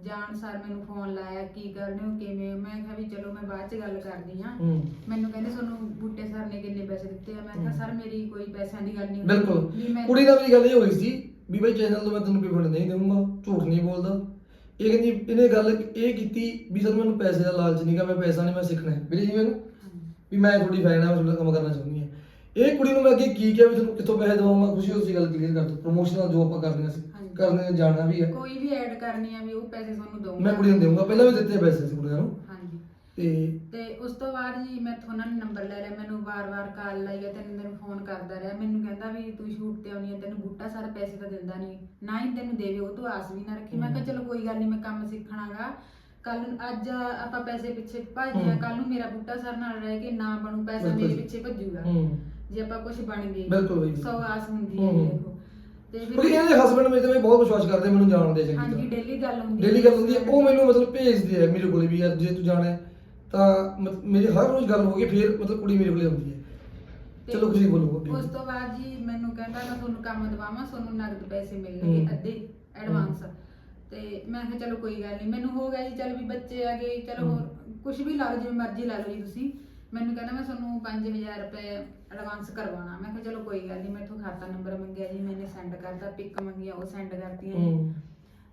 [SPEAKER 2] ਜਾਣ ਸਰ ਮੈਨੂੰ ਫੋਨ ਲਾਇਆ ਕੀ ਕਰਨੇ ਹੋ ਕਿਵੇਂ? ਮੈਂ ਕਿਹਾ ਵੀ ਚਲੋ ਮੈਂ ਬਾਅਦ ਚ ਗੱਲ ਕਰਦੀ ਹਾਂ।
[SPEAKER 1] ਹੂੰ।
[SPEAKER 2] ਮੈਨੂੰ ਕਹਿੰਦੇ ਤੁਹਾਨੂੰ ਬੂਟੇ ਸਰ ਨੇ ਕਿੰਨੇ ਪੈਸੇ ਦਿੱਤੇ ਆ। ਮੈਂ ਕਿਹਾ। ਸਰ ਮੇਰੀ ਕੋਈ ਪੈਸਿਆਂ ਦੀ ਗੱਲ ਨਹੀਂ ਹੋਈ।
[SPEAKER 1] ਬਿਲਕੁਲ।
[SPEAKER 2] ਵੀ ਮੈਂ
[SPEAKER 1] ਕੁੜੀ ਨਾਲ ਵੀ ਗੱਲ ਇਹ ਹੋਈ ਸੀ ਵੀ ਬਈ ਚੈਨਲ ਤੋਂ ਮੈਂ ਤੈਨੂੰ ਪੇਮੈਂਟ ਨਹੀਂ ਦੇਵਾਂਗਾ ਝੂਠ ਨਹੀਂ ਬੋਲਦਾ। ਇਹ ਕਹਿੰਦੀ ਇਹਨੇ ਗੱਲ ਇਹ ਕੀਤੀ ਵੀ ਸਰ ਮੈਨੂੰ ਪੈਸੇ ਦਾ ਲਾਲਚ ਨਹੀਂਗਾ ਮੈਂ ਪੈਸਾ ਨਹੀਂ ਮੈਂ ਸਿੱਖਣਾ। ਹੈ ਵੀਰੇ ਜੀ ਮੈਨੂੰ। ਵੀ ਮੈਂ ਤੁਹਾਡੀ ਫੈਨ ਆ ਮੈਂ ਤੁਹਾਡਾ ਕੰਮ ਕਰਨਾ ਚਾਹੁੰਦੀ ਹਾਂ। ਇਹ ਕੁੜੀ ਨੂੰ ਮੈਂ ਅੱਗੇ ਕੀ ਕਿਹਾ ਵੀ ਤੁਹਾਨੂੰ ਕਿੱਥੋਂ ਪੈਸੇ ਦਵਾਉਂਗਾ ਖੁਸ਼ੀ ਉਸੇ ਗੱਲ ਕਲੀਅਰ ਕਰ ਦੋ ਪ੍ਰੋਮੋਸ਼ਨਲ ਜੋ ਆਪਾਂ ਕਰਨੀਆਂ ਸੀ। ਕਰਨੇ ਜਾਣਾ ਵੀ ਹੈ
[SPEAKER 2] ਕੋਈ ਵੀ ਐਡ ਕਰਨੀ ਆ ਵੀ ਉਹ ਪੈਸੇ ਤੁਹਾਨੂੰ ਦਊਂਗਾ।
[SPEAKER 1] ਮੈਂ ਕੁੜੀ ਨੂੰ ਦੇਵਾਂਗਾ ਪਹਿਲਾਂ ਵੀ ਦਿੱਤੇ ਪੈਸੇ ਸੀ ਕੁੜੀਆਂ ਨੂੰ।
[SPEAKER 2] ਹਾਂਜੀ।
[SPEAKER 1] ਤੇ
[SPEAKER 2] ਤੇ ਉਸ ਤੋਂ ਬਾਅਦ ਜੀ ਮੈਂ ਉਹਨਾਂ ਨੇ ਨੰਬਰ ਲੈ ਲਿਆ ਮੈਨੂੰ ਵਾਰ-ਵਾਰ ਕਾਲ ਲਾਈ ਗਿਆ ਤਿੰਨ ਦਿਨ ਫੋਨ ਕਰਦਾ ਰਿਹਾ। ਮੈਨੂੰ ਕਹਿੰਦਾ ਵੀ ਤੂੰ ਸ਼ੂਟ ਤੇ ਆਉਣੀ ਹੈ ਤੈਨੂੰ ਬੂਟਾ ਸਾਰਾ ਪੈਸੇ ਤਾਂ ਦਿੰਦਾ ਨਹੀਂ। ਨਾ ਹੀ ਤੈਨੂੰ ਦੇਵੇ ਉਹ ਤੂੰ ਆਸ ਵੀ ਨਾ ਰੱਖੀ। ਮੈਂ ਕਿਹਾ ਚਲੋ ਕੋਈ ਗੱਲ ਨਹੀਂ ਮੈਂ ਕੰਮ ਸਿੱਖਣਾਗਾ। ਕੱਲ ਅੱਜ ਆਪਾਂ ਪੈਸੇ ਪਿੱਛੇ ਭੱਜਦੇ ਆ। ਕੱਲ ਨੂੰ ਮੇਰਾ ਬੂਟਾ ਸਰ ਨਾਲ ਰਹਿ ਕੇ ਨਾ ਬਣੂ ਪੈਸਾ ਮੇਰੇ। ਪਿੱਛੇ ਭੱਜੂਗਾ।
[SPEAKER 1] ਹੂੰ।
[SPEAKER 2] ਜੇ ਆਪਾਂ ਕੁਝ ਬਣ ਗਏ
[SPEAKER 1] ਬਿਲਕੁਲ ਬਈ।
[SPEAKER 2] ਸੌ ਆਸ ਹੁੰਦੀ ਹੈ। ਦੇਖੋ। ਤੇ
[SPEAKER 1] ਕਿਉਂਕਿ ਇਹਦੇ ਹਸਬੰਡ ਮੇਰੇ ਤੇ ਵੀ ਬਹੁਤ ਵਿਸ਼ਵਾਸ ਕਰਦੇ ਮੈਨੂੰ ਜਾਣਦੇ ਚੰਗੀ
[SPEAKER 2] ਹਾਂਜੀ
[SPEAKER 1] ਤਰ੍ਹਾਂ
[SPEAKER 2] ਡੇਲੀ ਗੱਲ ਹੁੰਦੀ
[SPEAKER 1] ਡੇਲੀ ਗੱਲ ਹੁੰਦੀ ਹੈ। ਉਹ ਮੈਨੂੰ ਮਤਲਬ ਭੇਜਦੇ ਆ ਮੇਰੇ ਕੋਲੇ ਵੀ ਯਾਰ ਜੇ ਤੂੰ ਜਾਣਾ ਹੈ ਤਾਂ ਮਤ- ਮੇਰੀ ਹਰ ਰੋਜ਼ ਗੱਲ ਹੋ ਗਈ ਫਿਰ ਮਤਲਬ ਕੁੜੀ ਮੇਰੇ ਕੋਲੇ ਆਉਂਦੀ ਹੈ।
[SPEAKER 2] ਤੇ
[SPEAKER 1] ਚਲੋ ਤੁਸੀਂ ਬੋਲੋ ਅੱਗੇ।
[SPEAKER 2] ਉਸ ਤੋਂ ਬਾਅਦ ਜੀ ਮੈਨੂੰ ਕਹਿੰਦਾ ਮੈਂ ਤੁਹਾਨੂੰ ਕੰਮ ਦਵਾਵਾਂ ਤੁਹਾਨੂੰ ਨਗਦ ਪੈਸੇ ਮਿਲਣਗੇ। ਅੱਧੇ ਐਡਵਾਂਸ ਤੇ ਮੈਂ ਕਿਹਾ ਚਲੋ ਕੋਈ ਗੱਲ ਨਹੀਂ ਮੈਨੂੰ ਹੋ ਗਿਆ ਜੀ ਚਲ ਵੀ ਬੱਚੇ ਆ ਗਏ ਚਲੋ। ਹੋਰ ਕੁਝ ਵੀ ਲਾ ਲਓ ਜਿਵੇਂ ਮਰਜ਼ੀ ਲਾ ਲਓ ਜੀ ਤੁਸੀਂ। ਮੈਨੂੰ ਕਹਿੰਦਾ ਮੈਂ ਤੁਹਾਨੂੰ 5000 ਰੁਪਏ ਐਡਵਾਂਸ ਕਰਵਾਉਣਾ ਮੈਂ ਕਿਹਾ ਚਲੋ ਕੋਈ ਗੱਲ ਨਹੀਂ ਮੈਥੋਂ ਖਾਤਾ ਨੰਬਰ ਮੰਗਿਆ ਜੀ ਮੈਨੇ ਸੈਂਡ ਕਰਤਾ ਪਿਕ ਮੰਗੀਆਂ ਉਹ ਸੈਂਡ ਕਰਤੀਆਂ ਜੀ
[SPEAKER 1] ਹੂੰ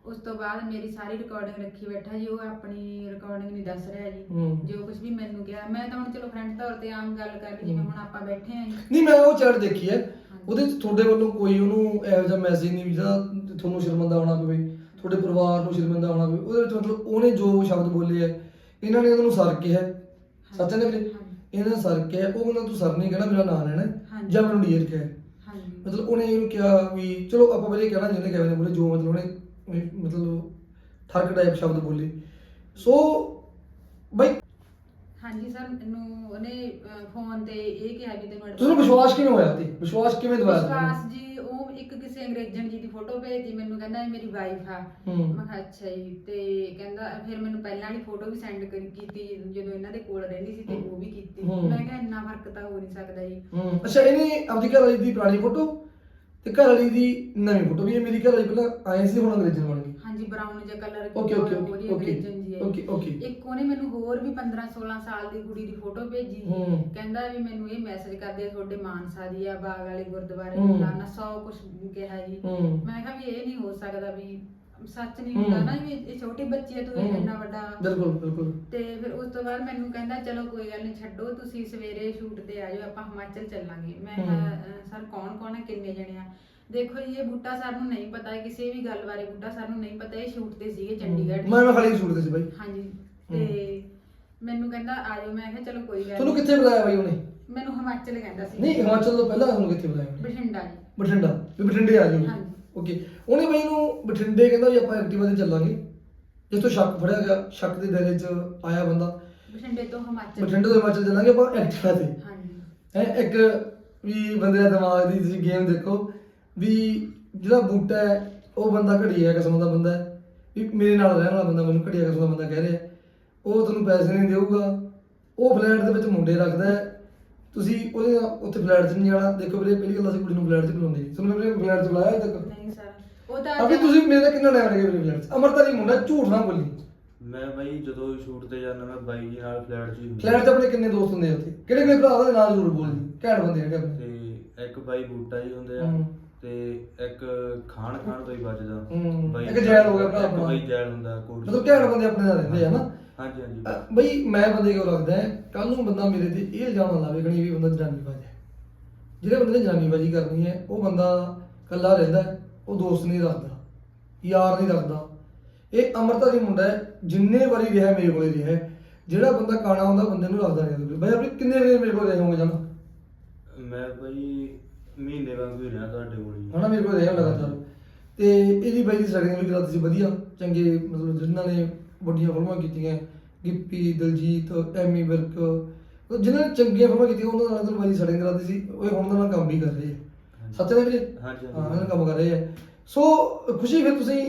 [SPEAKER 2] ਉਸ ਤੋਂ ਬਾਅਦ ਮੇਰੀ ਸਾਰੀ ਰਿਕਾਰਡਿੰਗ ਰੱਖੀ ਬੈਠਾ ਜੀ ਉਹ ਆਪਣੀ ਰਿਕਾਰਡਿੰਗ ਨਹੀਂ ਦੱਸ ਰਿਹਾ ਜੀ। ਜੋ ਕੁਝ ਵੀ ਮੈਨੂੰ ਕਿਹਾ ਮੈਂ ਤਾਂ ਹੁਣ ਚਲੋ ਫਰੈਂਡ ਤੌਰ ਤੇ ਆਮ ਗੱਲ ਕਰ ਲਈ ਜਿਵੇਂ। ਹੁਣ ਆਪਾਂ ਬੈਠੇ ਆਂ ਜੀ
[SPEAKER 1] ਨਹੀਂ ਮੈਂ ਉਹ ਚੈਟ ਦੇਖੀ ਹੈ ਉਹਦੇ ਚ ਤੁਹਾਡੇ ਵੱਲੋਂ ਕੋਈ ਉਹਨੂੰ ਇਹੋ ਜਿਹਾ ਮੈਸੇਜ ਨਹੀਂ ਵੀ ਜਿਹੜਾ ਤੁਹਾਨੂੰ ਸ਼ਰਮਿੰਦਾ ਹੋਣਾ ਪਵੇ ਤੁਹਾਡੇ ਪਰਿਵਾਰ ਨੂੰ ਸ਼ਰਮਿੰਦਾ ਹੋਣਾ ਪਵੇ ਉਹਦੇ ਵਿੱਚ ਮਤਲਬ ਉਹਨੇ ਜੋ ਸ਼ਬਦ ਬੋਲੇ ਹੈ ਇਹਨਾਂ ਨੇ ਉਹਨੂੰ ਸਰ ਕਿਹਾ ਹੈ। ਸੱਚ ਹੈ ਨਾ ਵੀਰੇ
[SPEAKER 2] ਹਾਂਜੀ।
[SPEAKER 1] ਇਹਨਾਂ ਨੇ ਸਰ ਕਿਹਾ ਉਹ ਕਹਿੰਦਾ ਤੂੰ ਸਰ ਨਹੀਂ ਕਹਿਣਾ ਮੇਰਾ ਨਾਮ ਲੈਣਾ
[SPEAKER 2] ਹਾਂਜੀ।
[SPEAKER 1] ਜਾਂ ਮੈਨੂੰ ਡੀਅਰ ਕਿਹਾ।
[SPEAKER 2] ਹਾਂਜੀ
[SPEAKER 1] ਮਤਲਬ ਉਹਨੇ ਇਹਨੂੰ ਕਿਹਾ ਵੀ ਚਲੋ ਆਪਾਂ ਵਧੀਆ ਕਹਿਣਾ ਜਿਹਨੇ ਕਿਹਾ ਨੇ ਜੋ ਮਤਲਬ ਉਹਨੇ ਵੀ ਮਤਲਬ ਠਰਕ ਟਾਈਪ ਸ਼ਬਦ ਬੋਲੇ ਸੋ ਬਈ
[SPEAKER 2] ਹਾਂਜੀ ਸਰ ਮੈਨੂੰ ਉਹਨੇ ਫੋਨ ਤੇ ਇਹ ਕਿਹਾ ਵੀ ਤੈਨੂੰ
[SPEAKER 1] ਤੁਹਾਨੂੰ ਵਿਸ਼ਵਾਸ ਕਿਵੇਂ ਹੋਇਆ ਤੇ ਵਿਸ਼ਵਾਸ ਕਿਵੇਂ ਦਵਾਇਆ ਤੁਹਾਨੂੰ?
[SPEAKER 2] ਵਿਸ਼ਵਾਸ ਜੀ ਇੱਕ ਕਿਸੇ ਅੰਗਰੇਜ਼ਣ ਜੀ ਦੀ ਫੋਟੋ ਭੇਜੀ ਮੈਨੂੰ ਕਹਿੰਦਾ ਇਹ ਮੇਰੀ ਵਾਈਫ ਆ।
[SPEAKER 1] ਹੂੰ।
[SPEAKER 2] ਮੈਂ ਕਿਹਾ ਅੱਛਾ ਜੀ ਤੇ ਕਹਿੰਦਾ ਫਿਰ ਮੈਨੂੰ ਪਹਿਲਾਂ ਵਾਲੀ ਫੋਟੋ ਵੀ ਸੈਂਡ ਕੀਤੀ ਜਦੋਂ ਇਹਨਾਂ ਦੇ ਕੋਲ ਰਹਿੰਦੀ ਸੀ ਤੇ ਉਹ ਵੀ ਕੀਤੀ।
[SPEAKER 1] ਹੂੰ।
[SPEAKER 2] ਮੈਂ ਕਿਹਾ ਇੰਨਾ ਫ਼ਰਕ ਤਾਂ ਹੋ ਨਹੀਂ ਸਕਦਾ ਜੀ।
[SPEAKER 1] ਹੂੰ। ਅੱਛਾ ਇਹਨੇ ਆਪਦੀ ਘਰ ਵਾਲੀ ਦੀ ਪੁਰਾਣੀ ਫੋਟੋ ਤੇ ਘਰ ਵਾਲੀ ਦੀ ਨਵੀਂ ਫੋਟੋ ਵੀ ਇਹ ਮੇਰੀ ਘਰ ਵਾਲੀ ਪਹਿਲਾਂ ਆਏ ਸੀ ਹੁਣ ਅੰਗਰੇਜ਼ਨ ਬਣ ਗਈ
[SPEAKER 2] ਹਾਂਜੀ ਬਰਾਊਨ ਜਿਹਾ colour
[SPEAKER 1] okay okay okay okay
[SPEAKER 2] ਹੈ
[SPEAKER 1] ਓਕੇ ਓਕੇ
[SPEAKER 2] ਇੱਕ ਉਹਨੇ ਮੈਨੂੰ ਹੋਰ ਵੀ 15 16 ਸਾਲ ਦੀ ਕੁੜੀ ਦੀ ਫੋਟੋ ਭੇਜੀ
[SPEAKER 1] ਹੂੰ।
[SPEAKER 2] ਕਹਿੰਦਾ ਵੀ ਮੈਨੂੰ ਇਹ ਮੈਸੇਜ ਕਰਦੇ ਆ ਤੁਹਾਡੇ ਮਾਨਸਾ ਦੀ ਆ ਬਾਗ ਵਾਲੇ ਗੁਰਦੁਆਰੇ
[SPEAKER 1] ਹੂੰ।
[SPEAKER 2] ਫਲਾਣਾ ਸੌ ਕੁਝ ਕਿਹਾ ਜੀ
[SPEAKER 1] ਹੂੰ।
[SPEAKER 2] ਮੈਂ ਕਿਹਾ ਵੀ ਇਹ ਨਹੀਂ ਹੋ ਸਕਦਾ ਵੀ ਸੱਚ ਨਹੀਂ
[SPEAKER 1] ਹੂੰ।
[SPEAKER 2] ਹੁੰਦਾ ਨਾ ਵੀ ਇਹ ਛੋਟੀ ਬੱਚੀ ਹੈ ਤੂੰ
[SPEAKER 1] ਹੂੰ।
[SPEAKER 2] ਇੰਨਾ ਵੱਡਾ
[SPEAKER 1] ਬਿਲਕੁਲ ਬਿਲਕੁਲ
[SPEAKER 2] ਤੇ ਫਿਰ ਉਸ ਤੋਂ ਬਾਅਦ ਮੈਨੂੰ ਕਹਿੰਦਾ ਚਲੋ ਕੋਈ ਗੱਲ ਨਹੀਂ ਛੱਡੋ ਤੁਸੀਂ ਸਵੇਰੇ ਸ਼ੂਟ ਤੇ ਆ ਜਾਓ ਆਪਾਂ ਹਿਮਾਚਲ ਚੱਲਾਂਗੇ ਮੈਂ
[SPEAKER 1] ਹੂੰ।
[SPEAKER 2] ਕਿਹਾ ਅਹ, ਸਰ ਕੌਣ ਕੌਣ ਹੈ ਕਿੰਨੇ ਜਣੇ ਆ ਦੇਖੋ ਜੀ ਇਹ ਬੂਟਾ ਸਰ ਨੂੰ ਨਹੀਂ ਪਤਾ ਹੈ ਕਿਸੇ ਵੀ ਗੱਲ ਬਾਰੇ ਬੂਟਾ ਸਰ ਨੂੰ ਨਹੀਂ ਪਤਾ ਇਹ ਸ਼ੂਟ ਤੇ ਸੀਗੇ ਚੰਡੀਗੜ੍ਹ
[SPEAKER 1] ਮੈਂ ਮੈਂ ਖਾਲੀ ਛੂਟ ਦੇ ਸੀ ਬਾਈ।
[SPEAKER 2] ਹਾਂਜੀ ਤੇ ਮੈਨੂੰ ਕਹਿੰਦਾ ਆ ਜਾਓ। ਮੈਂ ਕਿਹਾ ਚਲੋ ਕੋਈ ਗੱਲ
[SPEAKER 1] ਤੁਹਾਨੂੰ। ਕਿੱਥੇ ਬੁਲਾਇਆ ਬਾਈ ਉਹਨੇ?
[SPEAKER 2] ਮੈਨੂੰ ਹਿਮਾਚਲ ਕਹਿੰਦਾ ਸੀ।
[SPEAKER 1] ਨਹੀਂ ਹਿਮਾਚਲ ਤੋਂ ਪਹਿਲਾਂ ਤੁਹਾਨੂੰ ਕਿੱਥੇ ਬੁਲਾਇਆ ਉਹਨੇ?
[SPEAKER 2] ਬਠਿੰਡਾ ਜੀ।
[SPEAKER 1] ਬਠਿੰਡਾ। ਵੀ ਬਠਿੰਡੇ ਆ ਜਾਓ।
[SPEAKER 2] ਹਾਂਜੀ।
[SPEAKER 1] ਓਕੇ। ਉਹਨੇ ਬਈ ਨੂੰ ਬਠਿੰਡੇ ਕਹਿੰਦਾ ਵੀ ਆਪਾਂ ਐਕਟਿਵਾ ਤੇ ਚੱਲਾਂਗੇ। ਜਿਸ ਤੋਂ ਸ਼ੱਕ ਫੜਿਆ ਗਿਆ ਸ਼ੱਕ ਦੇ ਦਾਇਰੇ 'ਚ ਆਇਆ ਬੰਦਾ।
[SPEAKER 2] ਬਠਿੰਡੇ ਤੋਂ ਹਿਮਾਚਲ।
[SPEAKER 1] ਬਠਿੰਡੇ ਤੋਂ ਹਿਮਾਚਲ ਚੱਲਾਂਗੇ ਆਪਾਂ ਐਕਟਿਵਾ ਤੇ।
[SPEAKER 2] ਹਾਂਜੀ।
[SPEAKER 1] ਹੈ ਇੱਕ ਵੀ ਬੰਦੇ ਦਾ ਦਿਮਾਗ ਦੀ ਤੁਸੀਂ ਗੇਮ ਦੇਖੋ। ਵੀ ਜਿਹੜਾ ਬੂਟਾ ਹੈ ਉਹ ਬੰਦਾ ਘੜੀਆ ਕਿਸਮ ਦਾ ਬੰਦਾ ਹੈ। ਵੀ ਮੇਰੇ ਨਾਲ ਰਹਿਣ ਵਾਲਾ ਬੰਦਾ ਮੈਨੂੰ ਘੜੀਆ ਕਿਸਮ ਦਾ ਬੰਦਾ ਕਹਿ ਰਿਹਾ। ਉਹ ਤੁਹਾਨੂੰ ਪੈਸੇ ਨਹੀਂ ਦੇਊਗਾ। ਉਹ ਫਲੈਟ ਦੇ ਵਿੱਚ ਮੁੰਡੇ ਰੱਖਦਾ ਹੈ। ਤੁਸੀਂ ਉਹਦੇ ਨਾਲ ਉੱਥੇ ਫਲੈਟ 'ਚ ਨਹੀਂ ਜਾਣਾ। ਦੇਖੋ ਵੀਰੇ ਪਹਿਲੀ ਗੱਲ ਅਸੀਂ ਕੁੜੀ ਨੂੰ ਫਲੈਟ 'ਚ ਬੁਲਾਉਂਦੇ ਨਹੀਂ ਤੁਹਾਨੂੰ ਵੀਰੇ ਫਲੈਟ 'ਚ ਬੁਲਾਇਆ ਤੱਕ?
[SPEAKER 2] ਨਹੀਂ ਸਰ ਉਹ ਤਾਂ
[SPEAKER 1] ਅਭੀ ਤੁਸੀਂ ਮੇਰੇ ਨਾਲ ਕਿੰਨਾ ਟਾਈਮ ਲੱਗਿਆ ਵੀਰੇ ਫਲੈਟ 'ਚ? ਅਮਰਤਾ ਜੀ ਮੁੰਡਾ ਝੂਠ ਨਾ ਬੋਲੀ।
[SPEAKER 4] ਮੈਂ ਬਾਈ ਜਦੋਂ ਸ਼ੂਟ ਤੇ ਜਾਂਦਾ ਮੈਂ ਬਾਈ ਜੀ ਨਾਲ ਫਲੈਟ 'ਚ ਹੀ ਹੁੰਦਾ।
[SPEAKER 1] ਫਲੈਟ 'ਚ ਆਪਣੇ ਕਿੰਨੇ ਦੋਸਤ ਹੁੰਦੇ ਆ ਉੱਥੇ? ਕਿਹੜੇ ਕਿਹੜੇ ਭਰਾ ਉਹਦੇ ਨਾਲ ਜ਼ਰੂਰ ਬੋਲਦੀ। ਘੈਂਟ ਬੰਦੇ ਹੈਗੇ ਆਪਣੇ
[SPEAKER 4] ਤੇ ਇੱਕ ਬਾਈ ਬੂਟਾ ਜੀ ਹੁੰਦੇ ਆ। ਤੇ ਇੱਕ ਖਾਣ ਖਾਣ ਤੋਂ ਹੀ ਬਚਦਾ।
[SPEAKER 1] ਹੂੰ।
[SPEAKER 4] ਬਾਈ-
[SPEAKER 1] ਇੱਕ ਜੈਲ ਹੋ ਗਿਆ ਭਰਾ
[SPEAKER 4] ਇੱਕ
[SPEAKER 1] ਆਪਣਾ।
[SPEAKER 4] ਬਾਈ ਜੈਲ ਹੁੰਦਾ ਕੋਟ
[SPEAKER 1] ਮਤਲਬ ਘੈਂਟ ਬੰਦੇ ਆਪਣੇ ਨਾਲ ਰਹਿੰਦੇ ਆ ਨਾ।
[SPEAKER 4] ਹਾਂਜੀ ਹਾਂਜੀ।
[SPEAKER 1] ਅ, ਬਈ ਮੈਂ ਬੰਦੇ ਕਿਉਂ ਰੱਖਦਾ ਹੈ ਕੱਲ ਨੂੰ ਬੰਦਾ ਮੇਰੇ ਤੇ ਇਹ ਇਲਜ਼ਾਮ ਨਾ ਲਾਵੇ ਕਣੀ ਵੀ ਬੰਦਾ ਜਨਾਨੀਬਾਜ਼ ਹੈ। ਜਿਹੜੇ ਬੰਦੇ ਨੇ ਜਨਾਨੀਬਾਜ਼ੀ ਕਰਨੀ ਹੈ ਉਹ ਬੰਦਾ ਕੱਲਾ ਰਹਿੰਦਾ ਹੈ ਉਹ ਦੋਸਤ ਨਹੀਂ ਰੱਖਦਾ ਯਾਰ ਨਹੀਂ ਰੱਖਦਾ। ਇਹ ਅਮਰਤਾ ਦੀ ਮੁੰਡਾ ਹੈ ਜਿੰਨੇ ਵਾਰੀ ਰਿਹਾ ਮੇਰੇ ਕੋਲੇ ਰਿਹਾ ਹੈ ਜਿਹੜਾ ਬੰਦਾ ਕਾਣਾ ਹੁੰਦਾ ਬੰਦੇ ਨੂੰ ਰੱਖਦਾ ਨਹੀਂ ਬਈ ਆਪਣੀ ਕਿੰਨੇ ਵਾਰੀ ਮੇਰੇ ਕੋਲ ਰਹੇ ਹੋਗੇ ਜਾਨਾ
[SPEAKER 4] ਮੈਂ ਬਾਈ ਮਹੀਨੇ ਵਾਂਗੂ ਹੀ ਰਿਹਾ ਤੁਹਾਡੇ ਕੋਲ ਜੀ
[SPEAKER 1] ਹਨਾ ਮੇਰੇ ਕੋਲ ਰਿਹਾ ਲਗਾਤਾਰ। ਤੇ ਇਹਦੀ ਬਾਈ ਦੀ ਸਟੱਡੀ ਵੀ ਕਰਾਤੀ ਸੀ ਵਧੀਆ। ਚੰਗੇ ਮਤਲਬ ਜਿਨ੍ਹਾਂ ਨੇ ਵੱਡੀਆਂ ਫਿਲਮਾਂ ਕੀਤੀਆਂ ਗਿੱਪੀ ਦਲਜੀਤ ਐਮੀ ਵਿਰਕ ਉਹ ਜਿਨ੍ਹਾਂ ਨੇ ਚੰਗੀਆਂ ਫਿਲਮਾਂ ਕੀਤੀਆਂ ਉਹਨਾਂ ਨਾਲ ਤਾਂ ਬਾਈ ਸਟੱਡੀ ਕਰਾਤੀ ਸੀ। ਉਹ ਹੁਣ ਤਾਂ ਨਾਲ ਕੰਮ ਵੀ ਕਰ ਰਹੇ ਆ। ਸੱਚ ਹੈ ਵੀਰੇ?
[SPEAKER 4] ਹਾਂਜੀ, ਹਾਂਜੀ।
[SPEAKER 1] ਹਾਂ ਕੰਮ ਕਰ ਰਹੇ ਆ। ਸੋ ਖੁਸ਼ੀ ਫਿਰ ਤੁਸੀਂ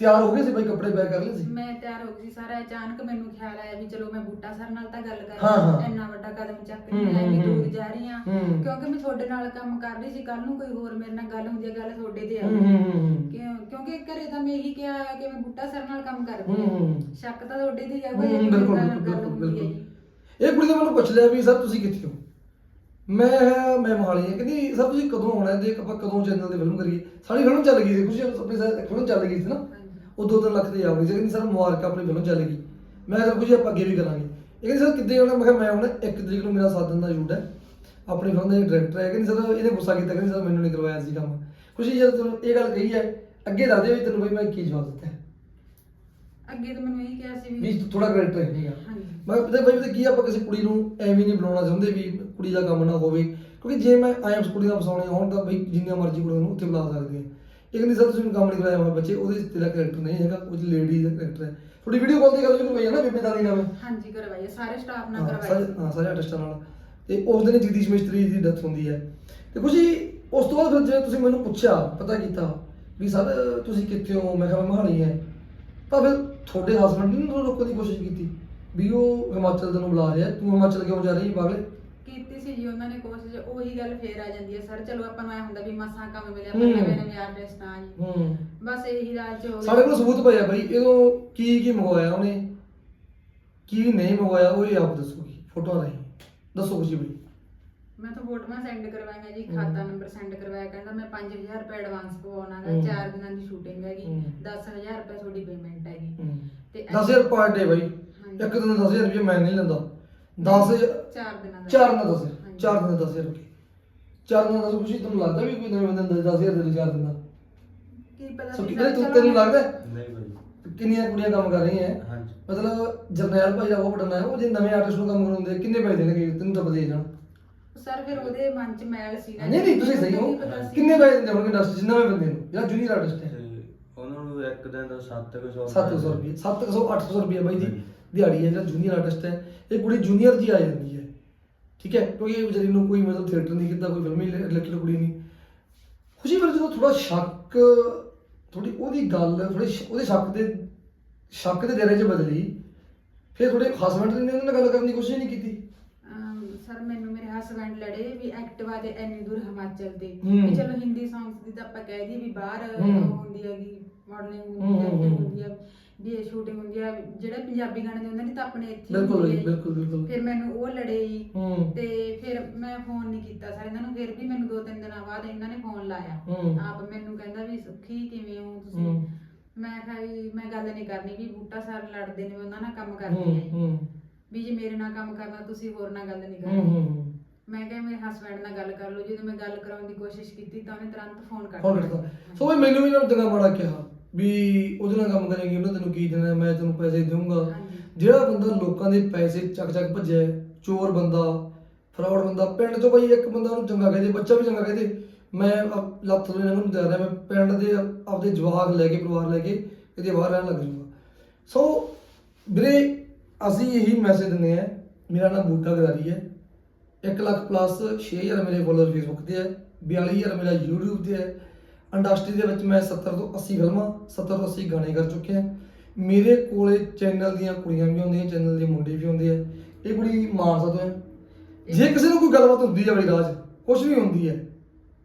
[SPEAKER 1] ਤਿਆਰ ਹੋ ਗਏ ਸੀ ਬਾਈ ਕੱਪੜੇ ਪੈਕ ਕਰ ਲਏ ਸੀ
[SPEAKER 2] ਮੈਂ ਤਿਆਰ ਹੋ ਗਈ ਸੀ ਸਾਰਾ ਅਚਾਨਕ ਮੈਨੂੰ ਖਿਆਲ ਆਇਆ ਵੀ ਚਲੋ ਮੈਂ ਬੂਟਾ ਸਰ ਨਾਲ ਤਾਂ ਗੱਲ
[SPEAKER 1] ਹਾਂ, ਹਾਂ।
[SPEAKER 2] ਕਰਾਂ ਇੰਨਾ ਵੱਡਾ ਕਦਮ ਚੱਕ
[SPEAKER 1] ਹੂੰ,
[SPEAKER 2] ਨਹੀਂ ਆਈ ਵੀ
[SPEAKER 1] ਹੂੰ,
[SPEAKER 2] ਦੂਰ
[SPEAKER 1] ਹੂੰ।
[SPEAKER 2] ਜਾ ਰਹੀ ਹਾਂ
[SPEAKER 1] ਹੂੰ।
[SPEAKER 2] ਕਿਉਂਕਿ ਮੈਂ ਤੁਹਾਡੇ ਨਾਲ ਕੰਮ ਕਰ ਰਹੀ ਸੀ ਕੱਲ ਨੂੰ ਕੋਈ ਹੋਰ ਮੇਰੇ ਨਾਲ ਗੱਲ ਹੁੰਦੀ ਹੈ ਗੱਲ ਤੁਹਾਡੇ ਤੇ
[SPEAKER 1] ਹੂੰ ਹੂੰ ਹੂੰ ਹੂੰ
[SPEAKER 2] ਕਿਉਂ ਕਿਉਂਕਿ ਘਰੇ ਤਾਂ ਮੈਂ ਇਹੀ ਕਿਹਾ ਹੈ ਕਿ ਮੈਂ ਬੂਟਾ ਸਰ ਨਾਲ ਕੰਮ ਕਰਦੀ
[SPEAKER 1] ਹੂੰ, ਹੂੰ।
[SPEAKER 2] ਹਾਂ ਸ਼ੱਕ ਤਾਂ ਤੁਹਾਡੇ ਤੇ ਹੀ ਆ
[SPEAKER 1] ਹੂੰ,
[SPEAKER 2] ਕੋਈ
[SPEAKER 1] ਹੂੰ, ਬਿਲਕੁਲ ਬਿਲਕੁਲ ਬਿਲਕੁਲ
[SPEAKER 2] ਹੈ ਜੀ।
[SPEAKER 1] ਇਹ ਕੁੜੀ ਨੇ ਮੈਨੂੰ ਪੁੱਛ ਲਿਆ ਵੀ ਸਰ ਤੁਸੀਂ ਕਿੱਥੇ ਹੋ ਮੈਂ ਕਿਹਾ ਮੈਂ ਮੋਹਾਲੀ ਹਾਂ ਕਹਿੰਦੀ ਸਰ ਤੁਸੀਂ ਕਦੋਂ ਆਉਣਾ ਹੈ ਤੇ ਆਪਾਂ ਕਦੋਂ ਚੈਨਲ ਤੇ ਫਿਲਮ ਕਰੀਏ ਸਾਡੀ ਫਿਲਮ ਚੱਲ ਗਈ ਸੀ ਖੁਸ਼ੀ ਆਪਣੇ ਫਿਲਮ ਚੱਲ ਗਈ ਸੀ ਨਾ। ਉਹ 2-3 ਲੱਖ ਦੀ ਆ ਗਈ ਸੀ ਕਹਿੰਦੀ ਸਰ ਮੁਬਾਰਕ ਆਪਣੀ ਫਿਲਮ ਚੱਲ ਗਈ। ਮੈਂ ਕਿਹਾ ਕੁਝ ਆਪਾਂ ਅੱਗੇ ਵੀ ਕਰਾਂਗੇ। ਇਹ ਕਹਿੰਦੀ ਸਰ ਕਿੱਦੇ ਆਉਣਾ ਮੈਂ ਕਿਹਾ ਮੈਂ ਆਉਣਾ ਇੱਕ ਤਰੀਕ ਨੂੰ ਮੇਰਾ ਸਾਤ ਦਿਨ ਦਾ ਸ਼ੂਟ ਹੈ। ਆਪਣੀ ਫਿਲਮ ਦਾ ਡਾਇਰੈਕਟਰ ਹੈ। ਕਹਿੰਦੀ ਸਰ ਇਹਨੇ ਗੁੱਸਾ ਕੀਤਾ। ਕਹਿੰਦੀ ਸਰ ਮੈਨੂੰ ਨਹੀਂ ਕਰਵਾਇਆ ਸੀ ਕੰਮ। ਖੁਸ਼ੀ ਜਦ ਤੈਨੂੰ ਇਹ ਗੱਲ ਕਹੀ ਹੈ ਅੱਗੇ ਦੱਸ ਦੇ ਵੀ ਤੈਨੂੰ ਬਈ ਮੈਂ ਕੀ ਜਵਾਬ ਦਿੱਤਾ
[SPEAKER 2] ਅੱਗੇ ਤਾਂ ਮੈਨੂੰ ਇਹੀ ਕਿਹਾ ਸੀ
[SPEAKER 1] ਵੀ ਥੋੜਾ ਕੈਰੈਕਟਰ ਹੈ ਨਹੀਂਗਾ
[SPEAKER 2] ਹਾਂਜੀ।
[SPEAKER 1] ਮੈਂ ਪਤਾ ਬਈ ਪਤਾ ਕੀ ਆ, ਆਪਾਂ ਕਿਸੇ ਕੁੜੀ ਨੂੰ ਐਵੇਂ ਨਹੀਂ ਬਣਾਉਣਾ ਚਾਹੁੰਦੇ ਵੀ ਕੁੜੀ ਦਾ ਕੰਮ ਨਾ ਹੋਵੇ। ਕਿਉਂਕਿ ਜੇ ਮੈਂ ਆਇਆ ਕੁੜੀ ਦਾ ਫਸਾਉਣੇ ਹੋਣ ਤਾਂ ਬਈ ਜਿੰਨੀਆਂ ਮਰਜ਼ੀ ਕੁੜੀਆਂ ਨੂੰ ਉੱਥੇ ਬੁਲਾ ਸਕਦੇ ਆ। ਇਹ ਕਹਿੰਦੀ ਸਰ ਤੁਸੀਂ ਮੈਨੂੰ ਕੰਮ ਨਹੀਂ ਕਰਾਇਆ ਹੋਇਆ ਬੱਚੇ ਉਹਦੇ 'ਚ ਤੇਰਾ ਕੈਰੈਕਟਰ ਨਹੀਂ ਹੈਗਾ 'ਚ ਲੇਡੀ ਦਾ ਕੈਰੈਕਟਰ ਹੈ। ਥੋੜੀ ਵੀਡੀਓ ਕਾਲ ਤੇ ਗੱਲ ਕਰਵਾਈ ਹੈ ਨਾ ਬੇਬੇ ਦਾਦੀ ਨਾਲ
[SPEAKER 2] ਹਾਂਜੀ ਕਰਵਾਈਏ ਸਾਰੇ ਸਟਾਫ ਨਾਲ
[SPEAKER 1] ਹਾਂ, ਸਾਰੇ ਹਾਂ। ਸਾਰੇ ਆਰਟਿਸਟਾਂ ਨਾਲ। ਤੇ ਉਸ ਦਿਨ ਜਗਦੀਸ਼ ਮਿਸਤਰੀ ਦੀ ਡੈਥ ਹੁੰਦੀ ਹੈ। ਤੇ ਕੁਝ ਉਸ ਤੋਂ ਬਾਅਦ ਫਿਰ ਜੇ ਤੁਸੀਂ ਮੈਨੂੰ ਪੁੱਛਿਆ ਪਤਾ ਕੀਤਾ ਵੀ ਸਰ ਤੁਸੀਂ ਕਿੱਥੇ ਹੋ? ਮੈਂ ਕਿਹਾ ਮੈਂ ਮਹਾਲੀ ਹੈ। ਤਾਂ ਫਿਰ ਤੁਹਾਡੇ ਹਸਬੰਡ ਨੇ ਤੁਹਾਨੂੰ ਰੋਕਣ ਦੀ ਕੋਸ਼ਿਸ਼ ਕੀਤੀ ਵੀ ਉਹ ਹਿਮਾਚਲ ਤੈਨੂੰ ਬੁਲਾ ਰਿਹਾ ਤੂੰ ਹਿਮਾਚਲ ਕਿਉਂ ਜਾ ਰਹੀ ਪਾਗਲੇ?
[SPEAKER 2] ਕੀਤੀ ਸੀ ਜੀ ਉਹਨਾਂ ਨੇ ਕੋਸ਼ਿਸ਼ ਉਹੀ ਗੱਲ ਫੇਰ ਆ ਜਾਂਦੀ ਹੈ ਸਰ ਚਲੋ ਆਪਾਂ ਨੂੰ ਐ ਹੁੰਦਾ ਵੀ ਮਸਾਂ ਕੰਮ ਮਿਲਿਆ ਪਰ
[SPEAKER 1] ਹੂੰ।
[SPEAKER 2] ਨਵੇਂ ਨਵੇਂ ਆਰਟਿਸਟ ਆ ਜੀ
[SPEAKER 1] ਹੂੰ
[SPEAKER 2] ਬਸ ਇਹੀ ਰਾਜ ਚ ਹੋ
[SPEAKER 1] ਸਾਡੇ ਕੋਲ ਸਬੂਤ ਪਏ ਆ ਬਾਈ ਇਹਦੋਂ ਕੀ ਕੀ ਮੰਗਵਾਇਆ ਉਹਨੇ ਕੀ ਨਹੀਂ ਮੰਗਵਾਇਆ ਉਹ ਇਹ ਆਪ ਦੱਸੂਗੀ ਫੋਟੋਆਂ ਰਾਹੀਂ ਦੱਸੋ ਕੁਝ ਬਈ
[SPEAKER 2] ਮੈਂ ਤਾਂ ਫੋਟੋਆਂ ਸੈਂਡ ਕਰਵਾਈਆਂ ਜੀ
[SPEAKER 1] ਹੂੰ।
[SPEAKER 2] ਖਾਤਾ ਨੰਬਰ ਸੈਂਡ ਕਰਵਾਇਆ ਕਹਿੰਦਾ ਮੈਂ 5000 ਰੁਪਏ ਐਡਵਾਂਸ ਪਵਾਉਣਾ ਹੈ
[SPEAKER 1] ਹੂੰ।
[SPEAKER 2] 4 ਦਿਨਾਂ ਦੀ ਸ਼ੂਟਿੰਗ ਹੈਗੀ
[SPEAKER 1] ਹੂੰ।
[SPEAKER 2] 10000 ਰੁਪਏ ਤੁਹਾਡੀ ਪੇਮੈਂਟ ਹੈਗੀ
[SPEAKER 1] ਹੂੰ
[SPEAKER 2] ਤੇ
[SPEAKER 1] 10000 ਪਰ ਡੇ ਬਾਈ
[SPEAKER 2] ਹਾਂਜੀ।
[SPEAKER 1] ਇੱਕ ਦਿਨ ਦਾ 10000 ਰੁਪਏ ਮੈਂ ਨਹੀਂ ਲੈਂਦਾ 10000
[SPEAKER 2] ਚਾਰ ਦਿਨਾਂ ਦਾ।
[SPEAKER 1] ਚਾਰ ਦਿਨ ਦਾ 10000
[SPEAKER 2] ਹਾਂਜੀ।
[SPEAKER 1] ਚਾਰ ਦਿਨ ਦਾ 10000 ਰੁਪਏ। ਚਾਰ ਦਿਨ ਦਾ ਖੁਸ਼ੀ ਤੁਹਾਨੂੰ ਲੱਗਦਾ ਵੀ ਕੋਈ ਨਵੇਂ ਬੰਦੇ ਨੂੰ 10000 ਦੇ ਲਈ ਚਾਰ ਦਿਨ ਦਾ?
[SPEAKER 2] ਕੀ ਪਤਾ
[SPEAKER 1] ਸੋ
[SPEAKER 2] sir,
[SPEAKER 1] ਤੂੰ ਤੈਨੂੰ
[SPEAKER 2] ਮੈਂ-
[SPEAKER 1] ਲੱਗਦਾ?
[SPEAKER 4] ਨਹੀਂ ਬਾਈ
[SPEAKER 1] ਕਿੰਨੀਆਂ ਕੁੜੀਆਂ ਕੰਮ ਕਰ ਰਹੀਆਂ ਹੈ
[SPEAKER 4] ਹਾਂਜੀ।
[SPEAKER 1] ਮਤਲਬ ਜਰਨੈਲ ਭਾਈ ਦਾ ਉਹ ਬਟਨ ਹੈ ਉਹ ਜੇ ਨਵੇਂ ਆਰਟਿਸਟ ਨੂੰ ਕੰਮ ਕਰਾਉਂਦੇ ਕਿੰਨੇ ਪੈਸੇ ਦੇਣਗੇ? ਤੈਨੂੰ ਤਾਂ ਪਤਾ ਹੀ ਹੈ ਜਾਣ
[SPEAKER 2] ਸਰ ਫਿਰ ਉਹਦੇ ਮਨ ਚ ਮੈਲ ਸੀ ਨਾ
[SPEAKER 1] ਨਹੀਂ ਨਹੀਂ ਤੁਸੀਂ ਸਹੀ ਹੋ।
[SPEAKER 2] ਪਤਾ ਸੀ।
[SPEAKER 1] ਕਿੰਨੇ ਪੈਸੇ ਦਿੰਦੇ ਹੋਣਗੇ ਇੰਡਸਟਰੀ ਜਿੰਨਾ ਵੀ ਬੰਦੇ ਨੂੰ ਜਿਹੜਾ ਜੂਨੀਅਰ ਆਰਟਿਸਟ ਹੈ।
[SPEAKER 4] ਤੇ ਉਹਨਾਂ ਨੂੰ ਇੱਕ ਦਿਨ ਦਾ 700
[SPEAKER 1] 700 ਰੁਪਏ। 700 800 ਰੁਪਏ ਬਾਈ ਦੀ।
[SPEAKER 4] ਹਾਂਜੀ।
[SPEAKER 1] ਦਿਹਾੜੀ ਹੈ ਜਿਹੜਾ ਜੂਨੀਅਰ ਆਰਟਿਸਟ ਹੈ ਇਹ ਕੁੜੀ ਜੂਨੀਅਰ ਜੀ ਆ ਜਾਂਦੀ ਹੈ। ਠੀਕ ਹੈ? ਕਿਉਂਕਿ ਇਹ ਵਿਚਾਰੀ ਨੂੰ ਕੋਈ ਮਤਲਬ ਥੀਏਟਰ ਨਹੀਂ ਕੀਤਾ ਕੋਈ ਫਿਲਮੀ ਰਿਲੇਟਡ ਕੁੜੀ ਨਹੀਂ। ਖੁਸ਼ੀ ਫਿਰ ਜਦੋਂ ਥੋੜਾ ਸ਼ੱਕ ਥੋੜੀ ਉਹਦੀ ਗੱਲ ਥੋੜੇ ਉਹਦੇ ਸ਼ੱਕ ਦੇ ਸ਼ੱਕ ਦੇ ਦਾਇਰੇ 'ਚ ਬਦਲੀ ਫਿਰ ਥੋੜੇ ਹਸਬੰਡ ਨੇ ਉਹਨਾਂ ਨਾਲ ਗੱਲ ਕਰਨ ਦੀ ਕੋਸ਼ਿਸ਼ ਨਹੀਂ ਕੀਤੀ।
[SPEAKER 2] ਸਰ ਮੈਨੂੰ ਮੇਰੇ ਹਸਬੰਡ ਲੜੇ ਵੀ ਐਕਟਿਵਾ ਤੇ ਇੰਨੀ ਦੂਰ ਹਿਮਾਚਲ
[SPEAKER 1] ਹੂੰ।
[SPEAKER 2] ਵੀ ਚਲੋ ਹਿੰਦੀ ਸੌਂਗਸ ਦੀ ਤਾਂ ਆਪਾਂ ਕਹਿ ਦਈਏ ਵੀ ਬਾਹਰ ਹੁੰਦੀ ਹੈਗੀ ਮਾਡਲਿੰਗ ਹੁੰਦੀ ਹੈ। ਹੁੰਦੀ ਵੀ ਇਹ ਸ਼ੂਟਿੰਗ ਹੁੰਦੀ ਹੈ ਜਿਹੜੇ ਪੰਜਾਬੀ ਗਾਣੇ ਦੇ ਉਹਨਾਂ ਦੀ ਤਾਂ ਆਪਣੇ ਇੱਥੇ
[SPEAKER 1] ਬਿਲਕੁਲ
[SPEAKER 2] ਹੁੰਦੀ
[SPEAKER 1] ਬਈ,
[SPEAKER 2] ਹੈ ਜੀ।
[SPEAKER 1] ਬਿਲਕੁਲ, ਬਿਲਕੁਲ।
[SPEAKER 2] ਫਿਰ ਮੈਨੂੰ ਉਹ ਲੜੇ ਜੀ
[SPEAKER 1] ਹੂੰ।
[SPEAKER 2] ਤੇ ਫਿਰ ਮੈਂ ਫੋਨ ਨਹੀਂ ਕੀਤਾ ਸਰ ਇਹਨਾਂ ਨੂੰ ਫਿਰ ਵੀ ਮੈਨੂੰ ਦੋ ਤਿੰਨ ਦਿਨਾਂ ਬਾਅਦ ਇਹਨਾਂ ਨੇ ਫੋਨ ਲਾਇਆ।
[SPEAKER 1] ਹੂੰ।
[SPEAKER 2] ਆਪ ਮੈਨੂੰ ਕਹਿੰਦਾ ਵੀ ਸੁੱਖੀ ਕਿਵੇਂ ਹੋ ਤੁਸੀਂ?
[SPEAKER 1] ਹੂੰ।
[SPEAKER 2] ਮੈਂ ਕਿਹਾ ਵੀ ਮੈਂ ਗੱਲ ਨਹੀਂ ਕਰਨੀ ਵੀ ਬੂਟਾ ਸਰ ਲੜਦੇ ਨੇ ਉਹਨਾਂ ਨਾਲ ਕੰਮ ਕਰਦੀ ਹੂੰ। ਵੀ ਜੇ ਮੇਰੇ ਨਾਲ ਕੰਮ ਕਰਨਾ ਤੁਸੀਂ ਹੋਰ ਨਾਲ ਗੱਲ ਨਹੀਂ ਕਰਨੀ।
[SPEAKER 1] ਹੂੰ
[SPEAKER 2] ਮੈਂ ਕਿਹਾ ਮੇਰੇ ਹਸਬੰਡ ਨਾਲ ਗੱਲ ਕਰ ਲਓ ਜਦੋਂ ਮੈਂ ਗੱਲ ਕਰਾਉਣ ਦੀ ਕੋਸ਼ਿਸ਼ ਕੀਤੀ ਤਾਂ ਉਹਨੇ ਤੁਰੰਤ ਫੋਨ ਕਰ
[SPEAKER 1] ਫੋਨ ਕਰਤਾ ਸੋ ਬਈ ਮੈਨੂੰ ਵੀ ਨਾ ਚੰਗਾ ਮਾੜਾ ਕਿਹਾ। ਵੀ ਉਹਦੇ ਨਾਲ ਕੰਮ ਕਰੇਂਗੇ ਉਹਨਾਂ ਤੈਨੂੰ ਕੀ ਦੇਣਾ ਮੈਂ ਤੈਨੂੰ ਪੈਸੇ ਦੇਵਾਂਗਾ। ਜਿਹੜਾ ਬੰਦਾ ਲੋਕਾਂ ਦੇ ਪੈਸੇ ਚੱਕ ਚੱਕ ਭੱਜਿਆ ਚੋਰ ਬੰਦਾ ਫਰਾਡ ਬੰਦਾ ਪਿੰਡ ਤੋਂ ਬਈ ਇੱਕ ਬੰਦਾ ਉਹਨੂੰ ਚੰਗਾ ਕਹਦੇ ਬੱਚਾ ਵੀ ਚੰਗਾ ਕਹਦੇ ਮੈਂ ਆਪ- ਲੱਤ ਤੋਂ ਇਹਨਾਂ ਨੂੰ ਦੱਸ ਰਿਹਾ ਮੈਂ ਪਿੰਡ ਦੇ ਆਪਦੇ ਜਵਾਕ ਲੈ ਕੇ ਪਰਿਵਾਰ ਲੈ ਕੇ ਕਿਤੇ ਬਾਹਰ ਰਹਿਣ ਲੱਗ ਜੂਗਾ ਸੋ ਵੀਰੇ ਅਸੀਂ ਇਹੀ ਮੈਸੇਜ ਦਿੰਦੇ ਆ ਮੇਰਾ ਨਾਮ ਬੂਟਾ ਗਰਾਰੀ ਹੈ 1 ਲੱਖ ਪਲੱਸ 6000 ਮੇਰੇ ਫੋਲੋਅਰ ਫੇਸਬੁੱਕ ਤੇ ਹੈ 42000 ਮੇਰਾ YouTube ਤੇ ਹੈ ਇੰਡਸਟਰੀ ਦੇ ਵਿੱਚ ਮੈਂ 70 ਤੋਂ 80 ਫਿਲਮਾਂ 70 ਤੋਂ 80 ਗਾਣੇ ਕਰ ਚੁੱਕਿਆ ਮੇਰੇ ਕੋਲੇ ਚੈਨਲ ਦੀਆਂ ਕੁੜੀਆਂ ਵੀ ਆਉਂਦੀਆਂ ਚੈਨਲ ਦੇ ਮੁੰਡੇ ਵੀ ਆਉਂਦੇ ਆ ਇਹ ਕੁੜੀ ਮਾਨਸਾ ਤੋਂ ਹੈ ਜੇ ਕਿਸੇ ਨੂੰ ਕੋਈ ਗੱਲਬਾਤ ਹੁੰਦੀ ਹੈ ਬੜੀ ਰਾਜ ਕੁਝ ਵੀ ਹੁੰਦੀ ਹੈ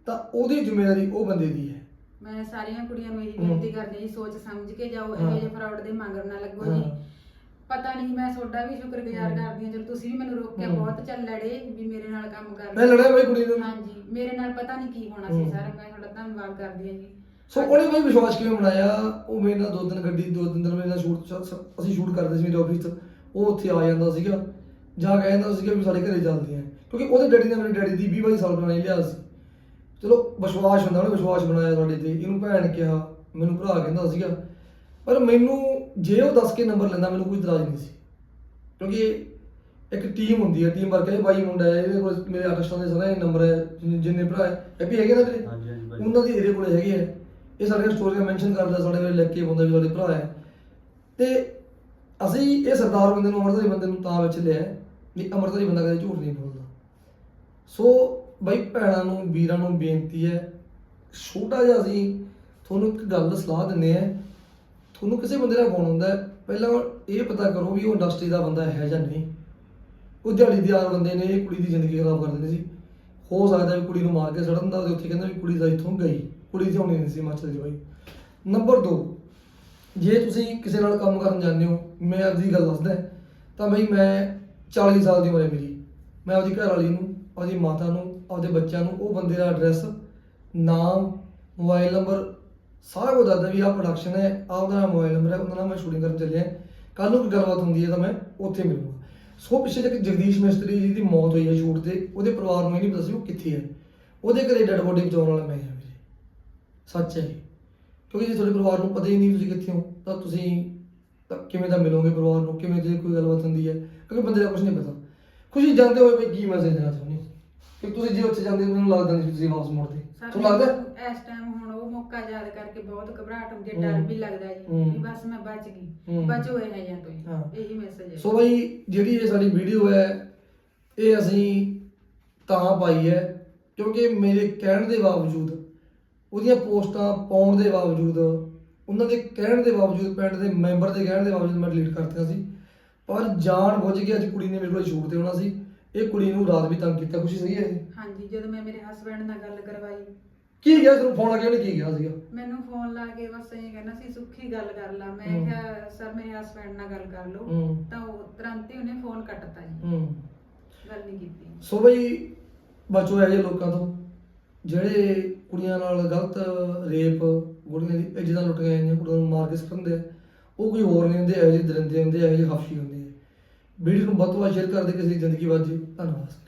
[SPEAKER 1] ਤਾਂ ਉਹਦੀ ਜ਼ਿੰਮੇਵਾਰੀ ਉਹ ਬੰਦੇ ਦੀ ਹੈ
[SPEAKER 2] ਮੈਂ ਸਾਰੀਆਂ ਕੁੜੀਆਂ ਨੂੰ ਇਹੀ। ਬੇਨਤੀ ਕਰਦੀ ਜੀ ਸੋਚ ਸਮਝ ਕੇ ਜਾਓ। ਇਹੋ ਜਿਹੇ ਫਰਾਡ ਦੇ ਮੰਗਰ ਨਾ ਲੱਗੋ। ਜੀ ਪਤਾ ਨਹੀਂ ਮੈਂ ਤੁਹਾਡਾ ਵੀ ਸ਼ੁਕਰਗੁਜ਼ਾਰ
[SPEAKER 1] ਹਮ।
[SPEAKER 2] ਕਰਦੀ ਹਾਂ ਚਲੋ ਤੁਸੀਂ ਵੀ ਮੈਨੂੰ ਰੋਕ ਕੇ
[SPEAKER 1] ਹਮ।
[SPEAKER 2] ਬਹੁਤ ਚੱਲ ਲੜੇ ਵੀ ਮੇਰੇ ਨਾਲ ਕੰਮ ਕਰ
[SPEAKER 1] ਮੈਂ ਲੜਿਆ ਬਈ ਕੁੜੀ ਨੂੰ
[SPEAKER 2] ਹਾਂਜੀ ਮੇਰੇ ਨਾਲ ਪਤਾ ਨਹੀਂ ਕੀ ਹੋਣਾ
[SPEAKER 1] ਹਮ।
[SPEAKER 2] ਸੀ ਸਰ ਮੈਂ ਤੁਹਾਡਾ ਧੰਨਵਾਦ ਕਰਦੀ ਹਾਂ ਜੀ।
[SPEAKER 1] ਸੋ ਉਹਨੇ ਬਈ ਵਿਸ਼ਵਾਸ ਕਿਵੇਂ ਬਣਾਇਆ? ਉਹ ਮੇਰੇ ਨਾਲ ਦੋ ਦਿਨ ਗੱਡੀ ਦੋ ਦਿਨ ਦਿਨ ਮੇਰੇ ਨਾਲ ਸ਼ੂਟ ਅਸੀਂ ਸ਼ੂਟ ਕਰਦੇ ਸੀ ਮੇਰੇ ਆਫਿਸ 'ਚ। ਉਹ ਉੱਥੇ ਆ ਜਾਂਦਾ ਸੀਗਾ। ਜਾਂ ਕਹਿੰਦਾ ਸੀਗਾ ਵੀ ਸਾਡੇ ਘਰੇ ਚੱਲਦੇ ਆ। ਕਿਉਂਕਿ ਉਹਦੇ ਡੈਡੀ ਨੇ ਮੇਰੇ ਡੈਡੀ ਦੀ 20 22 ਸਾਲ ਪੁਰਾਣੀ ਲਿਆ ਸੀ। ਚਲੋ ਵਿਸ਼ਵਾਸ ਹੁੰਦਾ ਉਹਨੇ ਵਿਸ਼ਵਾਸ ਬਣਾਇਆ ਸਾਡੇ ਤੇ। ਇਹਨੂੰ ਭੈਣ ਕਿਹਾ ਮੈਨੂੰ ਭਰਾ ਕਹਿੰਦਾ ਸੀਗਾ। ਪਰ ਮੈਨੂੰ ਜੇ ਉਹ ਦੱਸ ਕੇ ਨੰਬਰ ਲੈਂਦਾ ਮੈਨੂੰ ਕੋਈ ਇਤਰਾਜ਼ ਨਹੀਂ ਸੀ। ਕਿਉਂਕਿ ਇੱਕ ਟੀਮ ਹੁੰਦੀ ਹੈ ਟੀਮ ਵਰਕ ਹੈ ਬਾਈ ਮੁੰਡਾ ਹੈ ਇਹਦੇ ਕੋਲ ਮੇਰੇ ਆਰਟਿਸਟਾਂ ਦੇ ਸਾਰੇ ਨੰਬਰ ਹੈ ਜਿੰਨੇ- ਜਿੰਨੇ ਭਰਾ ਹੈ ਇਹ ਵੀ ਹੈਗੇ ਨਾ ਤੇਰੇ
[SPEAKER 4] ਹਾਂਜੀ ਹਾਂਜੀ ਭਾਜੀ
[SPEAKER 1] ਉਹਨਾਂ ਦੀ ਇਹਦੇ ਕੋਲ ਹੈਗੇ ਆ ਇਹ ਸਾਡੀਆਂ ਸਟੋਰੀਆਂ ਮੈਂਸ਼ਨ ਕਰਦਾ ਸਾਡੇ ਵੇਲੇ ਲਿਖ ਕੇ ਪਾਉਂਦਾ ਵੀ ਸਾਡੇ ਭਰਾ ਹੈ। ਤੇ ਅਸੀਂ ਇਹ ਸਰਦਾਰ ਬੰਦੇ ਨੂੰ ਅਮਰਦਾਰੀ ਬੰਦੇ ਨੂੰ ਤਾਂ ਵਿੱਚ ਲਿਆ ਵੀ ਅਮਰਦਾਰੀ ਬੰਦਾ ਕਦੇ ਝੂਠ ਨਹੀਂ ਬੋਲਦਾ। ਸੋ ਬਾਈ ਭੈਣਾਂ ਨੂੰ ਵੀਰਾਂ ਨੂੰ ਬੇਨਤੀ ਹੈ ਛੋਟਾ ਜਿਹਾ ਅਸੀਂ ਤੁਹਾਨੂੰ ਇੱਕ ਗੱਲ ਸਲਾਹ ਦਿੰਦੇ ਆ ਤੁਹਾਨੂੰ ਕਿਸੇ ਬੰਦੇ ਦਾ ਫੋਨ ਹੁੰਦਾ ਹੈ, ਪਹਿਲਾਂ ਇਹ ਪਤਾ ਕਰੋ ਵੀ ਉਹ ਇੰਡਸਟਰੀ ਦਾ ਬੰਦਾ ਹੈ ਜਾਂ ਨਹੀਂ। ਉਹ ਦਿਹਾੜੀ ਦਿਹਾੜ ਬੰਦੇ ਨੇ ਇਹ ਕੁੜੀ ਦੀ ਜ਼ਿੰਦਗੀ ਖਰਾਬ ਕਰ ਦਿੰਦੇ ਸੀ। ਹੋ ਸਕਦਾ ਵੀ ਕੁੜੀ ਨੂੰ ਮਾਰ ਕੇ ਸੜਨ ਦਾ ਉਹਦੇ ਉੱਥੇ ਕਹਿੰਦਾ ਵੀ ਕੁੜੀ ਦਾ ਇੱਥੋਂ ਗਈ। ਕੁੜੀ ਦੀ ਹੋਣੀ ਨਹੀਂ ਸੀ ਹਿਮਾਚਲ ਦੀ ਬਾਈ ਨੰਬਰ 2 ਜੇ ਤੁਸੀਂ ਕਿਸੇ ਨਾਲ ਕੰਮ ਕਰਨ ਜਾਂਦੇ ਹੋ ਮੈਂ ਆਪਦੀ ਗੱਲ ਦੱਸਦਾ ਤਾਂ ਬਈ ਮੈਂ 40 ਸਾਲ ਦੀ ਉਮਰ ਹੈ ਮੇਰੀ। ਮੈਂ ਆਪਦੀ ਘਰ ਵਾਲੀ ਨੂੰ ਆਪਦੀ ਮਾਤਾ ਨੂੰ ਆਪਦੇ ਬੱਚਿਆਂ ਨੂੰ ਉਹ ਬੰਦੇ ਦਾ ਐਡਰੈਸ ਨਾਮ ਮੋਬਾਈਲ ਨੰਬਰ ਸਾਰਾ ਕੁਝ ਦੱਸਦਾ ਵੀ ਆਹ ਪ੍ਰੋਡਕਸ਼ਨ ਹੈ ਆਹ ਉਹਦਾ ਨਾਮ ਮੋਬਾਈਲ ਨੰਬਰ ਹੈ ਉਹਦਾ ਨਾਮ ਮੈਂ ਸ਼ੂਟਿੰਗ ਕਰਨ ਚੱਲਿਆ। ਕੱਲ ਨੂੰ ਕੋਈ ਗੱਲਬਾਤ ਹੁੰਦੀ ਹੈ ਤਾਂ ਮੈਂ ਉੱਥੇ ਮਿਲੂੰਗਾ। ਸੋ ਪਿੱਛੇ ਜੇ ਜਗਦੀਸ਼ ਮਿਸਤਰੀ ਜੀ ਦੀ ਮੌਤ ਹੋਈ ਹੈ ਸ਼ੂਟ ਤੇ ਉਹਦੇ ਪਰਿਵਾਰ ਨੂੰ ਇਹ ਨਹੀਂ ਪਤਾ ਸੀ ਉਹ ਕਿੱਥੇ ਹੈ। ਉਹਦੇ ਘਰੇ ਡੈਡ ਬੋਡੀ ਪਹੁੰਚਾਉਣ ਵਾਲਾ ਮੈਂ ਹਾਂ ਵੀਰੇ। ਸੱਚ ਹੈ। ਕਿਉਂਕਿ ਜੇ ਤੁਹਾਡੇ ਪਰਿਵਾਰ ਨੂੰ ਪਤਾ ਹੀ ਨਹੀਂ ਤੁਸੀਂ ਕਿੱਥੇ ਹੋ ਤਾਂ ਤੁਸੀਂ ਤਾਂ ਕਿਵੇਂ ਦਾ ਮਿਲੋਗੇ ਪਰਿਵਾਰ ਨੂੰ ਕਿਵੇਂ ਜੇ ਕੋਈ ਗੱਲਬਾਤ ਹੁੰਦੀ ਹੈ ਕਿਉਂਕਿ ਬੰਦੇ ਦਾ ਕੁਝ ਨਹੀਂ ਪਤਾ। ਖੁਸ਼ੀ ਜਾਂਦੇ ਹੋਏ ਵੀ ਕੀ ਮੈਸੇਜ ਦੇਣਾ ਚਾਹੁੰਦੇ ਹੋ ਕਿ ਤੁਸੀਂ ਜੇ ਉੱਥੇ ਜਾਂਦੇ ਮੈਨੂੰ ਲੱਗਦਾ ਨਹੀਂ ਤੁਸੀਂ ਵਾਪਸ ਮੁੜਦੇ। ਤੁਹਾਨੂੰ ਲੱਗਦਾ?
[SPEAKER 2] ਇਸ ਟਾਈਮ ਉਹ ਮੌਕਾ ਯਾਦ ਕਰਕੇ ਬਹੁਤ ਘਬਰਾਹਟ ਹੁੰਦੀ ਹੈ
[SPEAKER 1] ਹਮ।
[SPEAKER 2] ਡਰ ਵੀ ਲੱਗਦਾ ਜੀ
[SPEAKER 1] ਹਮ।
[SPEAKER 2] ਵੀ ਬਸ ਮੈਂ ਬਚ ਗਈ
[SPEAKER 1] ਹਮ।
[SPEAKER 2] ਬਚੋ ਇਹ ਹੈ ਜਾਂ ਤੋਂ
[SPEAKER 1] ਹਾਂ।
[SPEAKER 2] ਇਹੀ ਮੈਸੇਜ ਹੈ
[SPEAKER 1] ਸੋ ਬਈ ਜਿਹੜੀ ਇਹ ਸਾਡੀ ਵੀਡੀਓ ਹੈ ਇਹ ਅਸੀਂ ਤਾਂ ਪਾਈ ਹੈ ਕਿਉਂਕਿ ਮੇਰੇ ਕਹਿਣ ਦੇ ਬਾਵਜੂਦ ਉਹਦੀਆਂ ਪੋਸਟਾਂ ਪਾਉਣ ਦੇ ਬਾਵਜੂਦ ਉਹਨਾਂ ਦੇ ਕਹਿਣ ਦੇ ਬਾਵਜੂਦ ਪਿੰਡ ਦੇ ਮੈਂਬਰ ਦੇ ਕਹਿਣ ਦੇ ਬਾਵਜੂਦ ਮੈਂ ਡਿਲੀਟ ਕਰਤੀਆਂ ਸੀ ਪਰ ਜਾਣ ਬੁੱਝ ਕੇ ਅੱਜ ਕੁੜੀ ਨੇ ਮੇਰੇ ਕੋਲ ਸ਼ੂਟ ਤੇ ਆਉਣਾ ਸੀ ਇਹ ਕੁੜੀ ਨੂੰ ਰਾਤ ਵੀ ਤੰਗ ਕੀਤਾ ਖੁਸ਼ੀ ਸਹੀ ਹੈ ਇਹ
[SPEAKER 2] ਹਾਂਜੀ ਜਦੋਂ ਮੈਂ ਮੇਰੇ ਹਸਬੰਡ ਨਾਲ ਗੱਲ ਕਰਵਾਈ
[SPEAKER 1] ਕੀ ਗਿਆ ਤੈਨੂੰ ਫੋਨ ਆ ਕੇ ਉਹਨੇ ਕੀ ਕਿਹਾ ਸੀਗਾ?
[SPEAKER 2] ਮੈਨੂੰ ਫੋਨ ਲਾ ਕੇ ਬਸ ਇਹ ਕਹਿੰਦਾ ਸੀ ਸੁੱਖੀ ਗੱਲ ਕਰ ਲਾ। ਮੈਂ
[SPEAKER 1] ਹਮ।
[SPEAKER 2] ਕਿਹਾ ਸਰ ਮੇਰੇ ਹਸਬੰਡ ਨਾਲ ਗੱਲ ਕਰ ਲਓ। ਤਾਂ ਉਹ ਤੁਰੰਤ ਹੀ ਉਹਨੇ ਫੋਨ ਕੱਟਤਾ ਜੀ।
[SPEAKER 1] ਹੂੰ।
[SPEAKER 2] ਗੱਲ ਨਹੀਂ ਕੀਤੀ।
[SPEAKER 1] ਸੋ ਬਈ ਬਚੋ ਇਹੋ ਜਿਹੇ ਲੋਕਾਂ ਤੋਂ ਜਿਹੜੇ ਕੁੜੀਆਂ ਨਾਲ ਗਲਤ ਰੇਪ ਕੁੜੀਆਂ ਦੀ ਇੱਜ਼ਤਾਂ ਲੁੱਟੀਆਂ ਜਾਂਦੀਆਂ ਕੁੜੀਆਂ ਨੂੰ ਮਾਰ ਕੇ ਸੁੱਟਦੇ ਆ ਉਹ ਕੋਈ ਹੋਰ ਨਹੀਂ ਹੁੰਦੇ ਇਹੋ ਜਿਹੇ ਦਰਿੰਦੇ ਹੁੰਦੇ ਇਹੋ ਜਿਹੇ ਹਫਸ਼ੀ ਹੁੰਦੇ ਆ। ਵੀਡੀਓ ਨੂੰ ਵੱਧ ਤੋਂ ਵੱਧ ਸ਼ੇਅਰ ਕਰਦੇ ਕਿਸੇ ਦੀ ਜ਼ਿੰਦਗੀ ਵੱਧ ਜੇ ਧੰਨਵਾਦ।